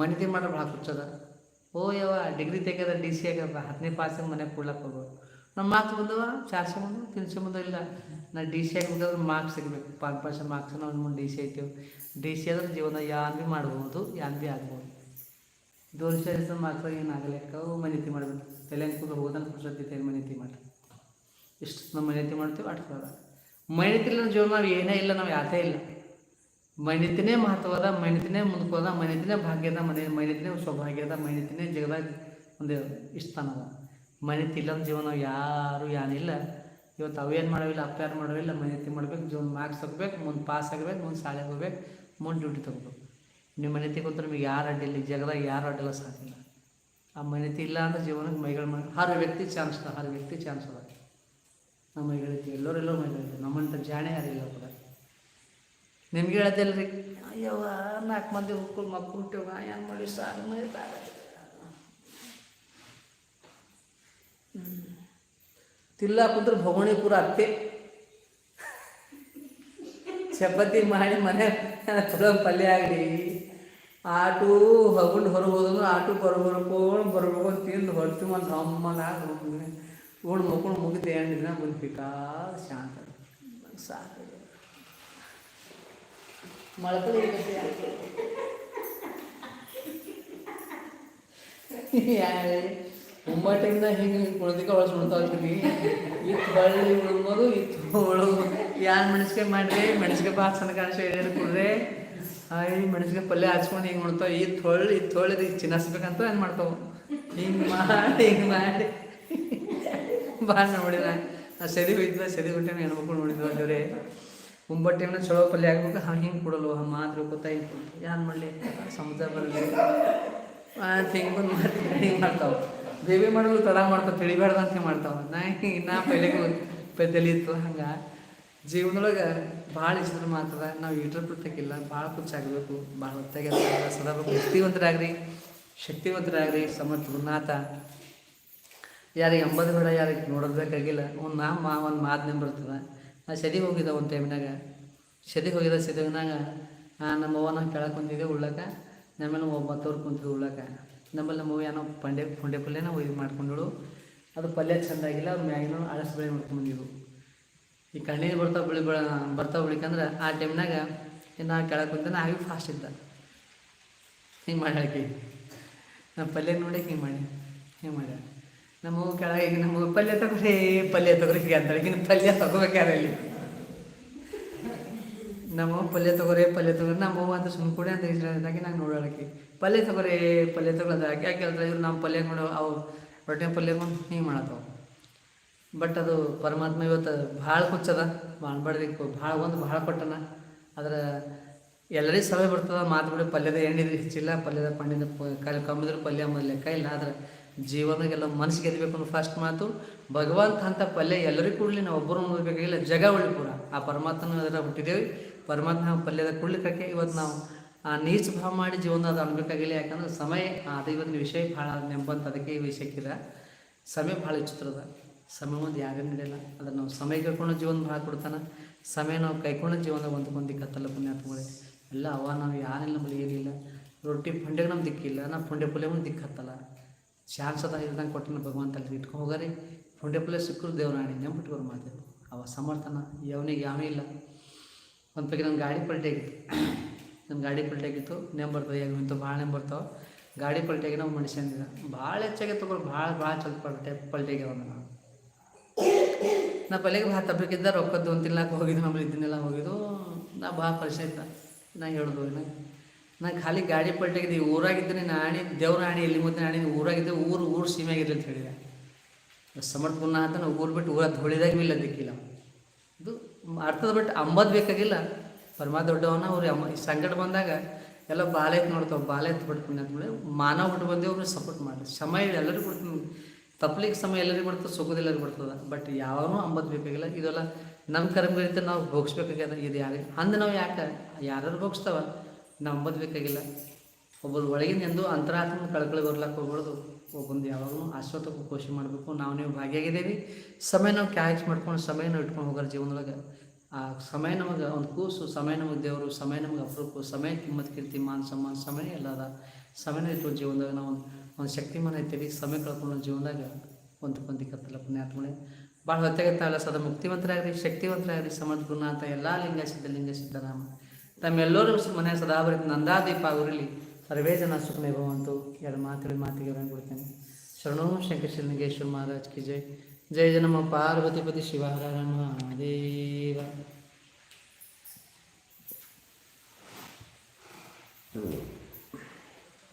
ಮನ್ಯತಿ ಮಾಡ್ರೆ ಭಾಳ ಕುಚ್ಚದ ಓ ಯಾವ ಡಿಗ್ರಿ ತೆಗ್ಯದ ಡಿ ಸಿ ಆಗ್ಯದ ಹತ್ತನೇ ಪಾಸಿಗೆ ಮನೆ ಕೊಡ್ಲಕ್ಕೆ ಹೋಗೋ ನಮ್ಮ ಮಾರ್ಕ್ಸ್ ಬಂದವ ಚಾರ್ಸೆ ಬಂದು ತಿನ್ಸೆ ಬಂದು ಇಲ್ಲ. ನಾ ಡಿ ಸಿ ಆಗಿದ್ರೆ ಮಾರ್ಕ್ಸ್ ಸಿಗಬೇಕು. ಪಾಂಚ್ ಪರ್ಸೆಂಟ್ ಮಾರ್ಕ್ಸ್ ನಾವು ಮುಂದೆ ಡಿ ಸಿ ಐತೀವಿ. ಡಿ ಸಿ ಆದ್ರೆ ಜೀವನ ಯಾನ್ ಭೀ ಮಾಡ್ಬೋದು, ಯಾನ್ ಭೀ ಆಗ್ಬೋದು. ದೋಷ ಮಾರ್ಕ್ಸ್ ಏನು ಅವು ಮನಿತಿ ಮಾಡಬೇಕು. ತಲೆ ಕೂದ ಹೋಗೋದನ್ನ ಪುರುಷತ್ತಿ ತಲೆ ಮನಿತಿ ಮಾಡಿ ಇಷ್ಟು ನಾವು ಮನಿತಿ ಮಾಡ್ತೀವಿ ಅಟ್ಕೋದ ಮನಿತಿಲ್ಲ ಇಲ್ಲ ಜೀವನ ನಾವು ಏನೇ ಇಲ್ಲ, ನಾವು ಯಾತೇ ಇಲ್ಲ. ಮೈನಿತಿನೇ ಮಹತ್ವದ ಮಣಿತನೇ ಮುಂದ್ಕೋದ ಮಣಿತನೇ ಭಾಗ್ಯದ, ಮನೆ ಮೈನಿತಿನೇ ಸೌಭಾಗ್ಯದ ಮೈನಿತಿನೇ ಜಗದಾಗ ಒಂದು ಇಷ್ಟಾನದ ಮಣಿತಿ ಇಲ್ಲದ ಜೀವನ ಯಾರು ಏನಿಲ್ಲ ಇವತ್ತು ಅವೇನು ಮಾಡೋವಿಲ್ಲ ಯಾರು ಮಾಡೋವಿಲ್ಲ ಮನೆತಿ ಮಾಡ್ಬೇಕು, ಜೀವನ ಮಾರ್ಕ್ಸ್ ತಗೋಬೇಕು, ಮುಂದೆ ಪಾಸ್ ಆಗಬೇಕು, ಮುಂದೆ ಶಾಲೆಗೆ ಹೋಗ್ಬೇಕು, ಮುಂದೆ ಡ್ಯೂಟಿ ತಗೋಬೇಕು. ನಿಮ್ಮ ಮನೆತಿ ಕೂತ್ರೆ ನಿಮಗೆ ಯಾರು ಅಡ್ಡಿಲ್ಲ ಜಗದಾಗ ಯಾರು ಅಡ್ಡಿಲ್ಲ ಸಾಧ್ಯ ಆ ಮನೆತಿ ಇಲ್ಲ ಅಂದ್ರೆ ಜೀವನಕ್ಕೆ ಮೈಗಳು ಮಾಡಿ ಹರ ವ್ಯಕ್ತಿ ಚಾನ್ಸ್ ಹರ್ ವ್ಯಕ್ತಿ ಚಾನ್ಸ್ ಅದ. ನಮ್ಮ ಎಲ್ಲರೂ ಎಲ್ಲರೂ ನಮ್ಮಂಥ ನಮ್ಮಂತ ಜಾಣೆ ಯಾರಿಲ್ಲ ನಿಮ್ಗೆ ಹೇಳ್ದಲ್ಲ ರೀ ಅಯ್ಯವ್ವ, ನಾಲ್ಕು ಮಂದಿ ಹುಕ್ಕಳು ಮಕ್ಕಳು ಹುಟ್ಟಿವ ಏನು ಮಾಡಿ ಸಾರ್ ತಿಲ್ಲ ಕುಂದ್ರೆ ಭವಣಿಪುರ ಅತ್ತೆ. ಚಪಾತಿ ಮಾಡಿ ಮನೆ ಪಲ್ಯ ಆಗಲಿ. ಆಟು ಹೊಗೊಂಡು ಹೊರಗೆ ಆಟು ಬರ ಬರ್ಕೊಂಡು ಬರ್ಬೇಕು ತಿಂದು ಹೊರ್ತು ಒಂದು ಅಮ್ಮನಾಗ ಉಣ್ಣು ಮಕ್ಕಳು ಮುಗಿದು ಎರಡು ದಿನ ಬೇಕಾದ ಶಾಂತ. ಸಾಕು. ಮೊಳಕಲು ತುಂಬ ಟೈಮ್ನಾಗ ಹಿಂಗೆ ಕುಳ್ದಿಕ ಒಳಗೆ ಸುಡ್ತಾವ್ರಿ ಇತ್ತು ಬಳ್ಳಿ ಉಳ್ಬೋದು ಇತ್ತು ಉಳ್ಬೋದು ಯಾರು ಮೆಣಸ್ಕಾಯಿ ಮಾಡ್ರಿ? ಮೆಣಸ್ಕಾಯಿ ಭಾಳ ಚಂದ ಕಾಣಿಸ್ತಾ ಏನೇನು ಕುಡ್ರಿ. ಆಯ್ ಮೆಣಸ್ಕಾಯಿ ಪಲ್ಯ ಹಚ್ಕೊಂಡು ಹಿಂಗೆ ಉಣ್ತಾವ ಇತ್ತು ಈ ಇತ್ತು ಈಗ ಚಿನ್ನಸ್ಬೇಕಂತ ಏನು ಮಾಡ್ತಾವೆ ಹಿಂಗೆ ಮಾಡಿ ಹಿಂಗೆ ಮಾಡಿ. ಭಾಳ ನೋಡಿದ ನಾ ಸೆದಿ ಸರಿ ಹೊಟ್ಟೆ ಹೆಣ್ಮಕ್ಳು ನೋಡಿದ್ವಿ ಅಲ್ಲವ್ರೆ ಉಂಬಟ್ಟೆನ ಚಲೋ ಪಲ್ಯ ಆಗ್ಬೇಕು. ಹಂಗೆ ಹಿಂಗೆ ಕೊಡಲ್ವ ಹಂಗೆ ಮಾತ್ರ ಗೊತ್ತಾ ಹಿಂಗೆ ಮಾಡಲಿ? ಸಮುದ್ರ ಬರಲಿ. ಹಿಂಗೆ ಬಂದು ಹಿಂಗೆ ಮಾಡ್ತಾವೆ. ಬೇಬಿ ಮಾಡಲು ತಡ ಮಾಡ್ತಾವೆ, ತಿಳಿಬಾರ್ದು ಅಂತ ಮಾಡ್ತಾವೆ. ನಾ ಹಿಂಗೆ ನಾ ಪೈಲೆಗೂ ಪೆದ್ದಲಿ ಇತ್ತು, ಹಂಗೆ. ಜೀವನದೊಳಗೆ ಭಾಳ ಇಷ್ಟ ಮಾತ್ರ. ನಾವು ಈಟರ್ ಬಿಡ್ತಕ್ಕಿಲ್ಲ ಭಾಳ ಖುಷಿಯಾಗಬೇಕು ಭಾಳ ಹೊತ್ತಾಗಿ ಸದಾ ಶಕ್ತಿವಂತರಾಗ್ರಿ ಶಕ್ತಿವಂತರಾಗ್ರಿ, ಸಮರ್ಥ ಗುರುನಾಥ. ಯಾರಿಗೆ ಎಂಬದು ಬೇಡ, ಯಾರಿಗೆ ನೋಡೋದು ಬೇಕಾಗಿಲ್ಲ. ಒಂದು ನಾ, ಮಾ, ಒಂದು ಮಾತು ನೆನ್ ಬರ್ತದೆ. ನಾ ಸದಿ ಹೋಗಿದ್ದ ಒಂದು ಟೈಮ್ನಾಗ ಸದಿ ಹೋಗಿದ್ದ ಸದಿನಾಗ ನಮ್ಮ ಅವ್ವ ನಾವು ಕೆಳಗೆ ಕುಂತಿದ್ದೆ ಉಳ್ಳಾಕ. ನಮ್ಮಲ್ಲಿ ಒಬ್ಬತ್ತವ್ರು ಕುಂತಿದ್ವು ಉಳ್ಳಾಕ. ನಮ್ಮಲ್ಲಿ ನಮ್ಮ ಅವ್ವ ಏನೋ ಪಂಡೆ, ಪುಂಡೆ ಪಲ್ಯನ ಇದು ಮಾಡ್ಕೊಂಡಳು. ಅದು ಪಲ್ಯ ಚೆಂದಾಗಿಲ್ಲ ಅವ್ರ ಮ್ಯಾಗಿನ ಅಳಸ್ ಬೆಳೆ ಮಾಡ್ಕೊಂಡ್ಬಂದಿದ್ವು ಈ ಕಣ್ಣೀರು ಬರ್ತಾ ಬಿಳಿ ಬೆಳ ಬರ್ತಾವೆ ಬಿಳಿಕಂದ್ರೆ ಆ ಟೈಮ್ನಾಗ ನಾ ಕೆಳಕ್ಕೆ ಕುಂತ ನಾ ಆಗಿ ಫಾಸ್ಟ್ ಇದ್ದ. ಹಿಂಗೆ ಮಾಡಿ ಹಾಕಿ ನಾ ಪಲ್ಯ ನೋಡಿ ಹಿಂಗೆ ಮಾಡಿ, ಹಿಂಗೆ ಮಾಡ್ಯ ನಮ್ಮ ಕೆಳಗೆ ಈಗ ನಮ್ಮ ಪಲ್ಯ ತಗೋರಿ ಪಲ್ಯ ತಗೋರಿ ಹೀಗೆ ಅಂತಾಳೆ. ಈಗಿನ ಪಲ್ಯ ತಗೋಬೇಕಾದ್ರೆ ಅಲ್ಲಿ ನಮ್ಮ ಪಲ್ಯ ತಗೋರಿ ಪಲ್ಯ ತಗೋರಿ. ನಮ್ಮ ಅಂತ ಸುಮ್ಮನೆ ಕೊಡಿ ಅಂತ ಇದ್ದಾಗೆ ನಂಗೆ ನೋಡೋಳಕ್ಕೆ ಪಲ್ಯ ತಗೋರಿ, ಪಲ್ಯ ತಗೊಳ್ಳೋದು ಯಾಕೆ ಯಾಕೆ ಹೇಳ್ತಾರೆ? ಇವ್ರು ನಮ್ಮ ಪಲ್ಯ ನೋಡೋ, ಅವು ರೊಟ್ಟಿ ಪಲ್ಯ ಹಿಂಗೆ ಮಾಡತ್ತವ. ಬಟ್ ಅದು ಪರಮಾತ್ಮ ಇವತ್ತು ಭಾಳ ಕುಚ್ಚದ ಮಾಡ್ಬಾರ್ದಿಕ್ಕು ಭಾಳ ಒಂದು ಭಾಳ ಕೊಟ್ಟನ. ಆದ್ರೆ ಎಲ್ಲರಿಗೂ ಸಲಹೆ ಬರ್ತದ. ಮಾತು ಬಿಡಿ, ಪಲ್ಯದ ಎಣ್ಣಿದ್ರೆ ಹೆಚ್ಚಿಲ್ಲ. ಪಲ್ಯದ ಪಣ್ಣಿನ ಕಲ್ ಕಮ್ಮಿದ್ರೆ ಪಲ್ಯ ಮೊದಲು ಲೆಕ್ಕ ಇಲ್ಲ. ಆದ್ರೆ ಜೀವನದಾಗೆಲ್ಲ ಮನಸ್ಸು ಗೆಲ್ಲಬೇಕು ಅನ್ನೋ ಫಸ್ಟ್ ಮಾತು. ಭಗವಂತ ಅಂತ ಪಲ್ಯ ಎಲ್ಲರಿಗೂ ಕೂಡಲಿ, ನಾವು ಒಬ್ಬರು ನೋಡಬೇಕಾಗಿಲ್ಲ, ಜಗ ಕೂಡ. ಆ ಪರಮಾತ್ಮನ ಅದರ ಹುಟ್ಟಿದ್ದೇವೆ. ಪರಮಾತ್ಮ ಪಲ್ಯದ ಕೂಡ್ಲಿಕ್ಕೆ ಇವತ್ತು ನಾವು, ಆ ನೀಚ ಭಾವ ಮಾಡಿ ಜೀವನ ಅದು ಅನ್ಬೇಕಾಗಿಲ್ಲ. ಯಾಕಂದ್ರೆ ಸಮಯ ಅದು ಇವತ್ತಿನ ವಿಷಯ ಭಾಳ ನೆಂಬಂತ, ಅದಕ್ಕೆ ಈ ವಿಷಯಕ್ಕಿದ ಸಮಯ ಭಾಳ ಹೆಚ್ಚುತ್ತದ ಸಮಯ ಒಂದು ಯಾರು ನಡೆಯಲ್ಲ. ಅದನ್ನು ನಾವು ಸಮಯ ಕೈಕೊಂಡು ಜೀವನ ಭಾಳ ಕೊಡ್ತಾನೆ. ಸಮಯ ನಾವು ಕೈಕೊಂಡು ಜೀವನ ಒಂದು ಮಂದಿ ಕತ್ತಲ್ಲ ಹತ್ಕೊಳ್ಳಿ ಎಲ್ಲ ಅವ, ನಾವು ಯಾರಿಲ್ಲ ನಮ್ಮಲ್ಲಿ ಏನಿಲ್ಲ. ರೊಟ್ಟಿ ಪುಂಡೆಗೆ ನಮ್ಗೆ ದಿಕ್ಕಿಲ್ಲ ನಾವು ಪುಂಡೆ ಪಲ್ಯ ಒಂದು ದಿಕ್ಕು ಹತ್ತಲ್ಲ. ಅದ ಇಲ್ದಂಗೆ ಕೊಟ್ಟನ ಭಗವಂತ ಅಲ್ಲಿ ಇಟ್ಕೊಂಡು ಹೋಗಾರಿ. ಪುಂಡೆ ಪಲ್ಲೆ ಸಿಕ್ಕರು ದೇವರಾಣಿ ನೆಂಬಿಟ್ಕೋರು ಮಾತು ಅವ ಸಮರ್ಥನ ಯಾವನಿಗೆ ಯಾವನೇ ಇಲ್ಲ. ಒಂದು ಪೈಕಿ ನನ್ನ ಗಾಡಿ ಪಲ್ಟಿ ಆಗಿತ್ತು ನನ್ನ ಗಾಡಿ ಪಲ್ಟಿ ಆಗಿತ್ತು ನೆಂಬ್ ಬರ್ತದೆ ಈಗ ಇಂಥ ಭಾಳ ನೆಂಬರ್ತಾವೆ ಗಾಡಿ ಪಲ್ಟಿ ಆಗಿ ನಾವು ಮನುಷ್ಯನಿಲ್ಲ ಭಾಳ ಹೆಚ್ಚಾಗಿ ತಗೊಳ್ಳಿ ಭಾಳ ಭಾಳ ಚಲೋ ಪಲ್ಟೆ ಪಲ್ಟಿ ಆಗ್ಯಾವ ನಾನು ನಾ ಪಲ್ಲೆಗೆ ಭಾಳ ತಪ್ಪಕ್ಕಿದ್ದ, ರೊಕ್ಕದ್ದು ಒಂದು ತಿನ್ನಕ್ಕೆ ಹೋಗಿದ್ದು, ನಮ್ಮಲ್ಲಿ ಇದನ್ನೆಲ್ಲ ಹೋಗಿದ್ದು. ನಾ ಭಾಳ ಪರಿಚಯ ಇದ್ದ ನಾ ಹೇಳ್ದು ನಾ. ನಾ ಖಾಲಿ ಗಾಡಿ ಪಲ್ಟಾಗಿದ್ದೆ ಊರಾಗಿದ್ದರೆ ನಾಣಿ ದೇವ್ರ ಆಣಿ, ಎಲ್ಲಿ ಮುಂದೆ ಆಣಿ ಊರಾಗಿದ್ದೆ ಊರು ಊರು ಸೀಮೆಯಾಗಿರಲಿ ಅಂತ ಹೇಳಿದೆ. ಸಮರ್ಪೂರ್ಣ ಅಂತ ನಾವು ಊರು ಬಿಟ್ಟು ಊರ ಧೂಳಿದಾಗ ಇಲ್ಲ ಅದಕ್ಕಿಲ್ಲ. ಇದು ಅರ್ಥದ ಬಿಟ್ಟು ಅಂಬದ್ ಬೇಕಾಗಿಲ್ಲ. ಪರಮ ದೊಡ್ಡವನ ಅವ್ರು ಅಮ್ಮ ಸಂಕಟ ಬಂದಾಗ ಎಲ್ಲ ಬಾಲ ಎತ್ತು ನೋಡ್ತಾವೆ, ಬಾಲ ಎತ್ತು ಬಿಡ್ತೀನಿ ಅಂತಂದ್ರೆ ಮಾನವ ಬಿಟ್ಟು ಬಂದೇ ಅವ್ರಿಗೆ ಸಪೋರ್ಟ್ ಮಾಡಿ ಸಮಯ ಎಲ್ಲರಿಗೂ ಕೊಡ್ತೀನಿ. ತಪ್ಪಲಿಕ್ಕೆ ಸಮಯ ಎಲ್ಲರಿಗೂ ಬರ್ತದೆ ಸುಖದ ಎಲ್ಲರಿಗೂ ಬರ್ತದೆ ಬಟ್ ಯಾವನು ಅಂಬದ್ ಬೇಕಾಗಿಲ್ಲ. ಇದೆಲ್ಲ ನಮ್ಮ ಕರ್ಮಗಳಿಂದ ನಾವು ಭೋಗಿಸ್ಬೇಕಾಗ್ಯದ. ಇದು ಯಾರಿಗೆ ಅಂದ್ರೆ ನಾವು ಯಾಕೆ ಯಾರು ಭೋಗಿಸ್ತಾವ? ನಾವು ಅಂಬದ್ ಬೇಕಾಗಿಲ್ಲ ಒಬ್ಬರು ಒಳಗಿನ ಎಂದು ಅಂತರಾತ್ಮ ಕಳ್ಕೊಳ್ಳಿ ಬರ್ಲಾಕ ಹೋಗ್ಬಾರ್ದು. ಒಬ್ಬಂದು ಯಾವಾಗಲೂ ಆಶ್ವತಕ್ಕೆ ಕೋಶಿ ಮಾಡಬೇಕು. ನಾವು ನೀವು ಭಾಗಿಯಾಗಿದ್ದೀವಿ. ಸಮಯ ನಾವು ಕ್ಯಾಚ್ ಮಾಡ್ಕೊಂಡು ಸಮಯ ನಾವು ಇಟ್ಕೊಂಡು ಹೋಗೋರು ಜೀವನದೊಳಗೆ. ಆ ಸಮಯ ನಮಗೆ ಒಂದು ಕೂಸು, ಸಮಯ ನಮಗೆ ದೇವರು, ಸಮಯ ನಮಗೆ ಅಪರೂಪ, ಸಮಯ ಕಿಮ್ಮತ್, ಕೀರ್ತಿ, ಮಾನ ಸಮ್ಮಾನ, ಸಮಯ ಎಲ್ಲ ಅದ. ಸಮಯನ ಇಟ್ಕೊಂಡು ಜೀವನದಾಗ ನಾವು ಒಂದು ಒಂದು ಶಕ್ತಿಮಾನ ಐತೀವಿ ಸಮಯ ಕಳ್ಕೊಂಡು ಜೀವನದಾಗ ಒಂದು ಪಂಥಿ ಕತ್ತಲ ಪುಣ್ಯಾತ್ಮಳೆ ಭಾಳ ಹೊತ್ತಾಗತ್ತಲ್ಲ ಸದಾ ಮುಕ್ತಿವಂತರಾಗ್ರಿ, ಶಕ್ತಿವಂತರಾಗ್ರಿ ಸಮರ್ಥ ಅಂತ ಎಲ್ಲ ಲಿಂಗ ಸಿದ್ಧ, ಲಿಂಗ ಸಿದ್ಧರಾಮ ತಮ್ಮೆಲ್ಲರೂ ಮನೆ ಸದಾ ಬರೀ ನಂದಾದೀಪ ಅವರಲ್ಲಿ ಸರ್ವೇ ಜನ ಸುಮ್ಮನೆ ಭವಂತು. ಎರಡು ಮಾತುಗಳು ಮಾತಿಗೆ ಬಂದ್ಬಿಡ್ತೇನೆ ಶರಣೋ ಶಂಕರ ಶರಣಗೇಶ್ವರ ಮಹಾರಾಜ್ ಕಿ ಜೈ. ಜಯ ಜನಮ ಪಾರ್ವತಿಪತಿ ಶಿವಹರ ಮಹಾದೇವ. ಹ್ಮ್.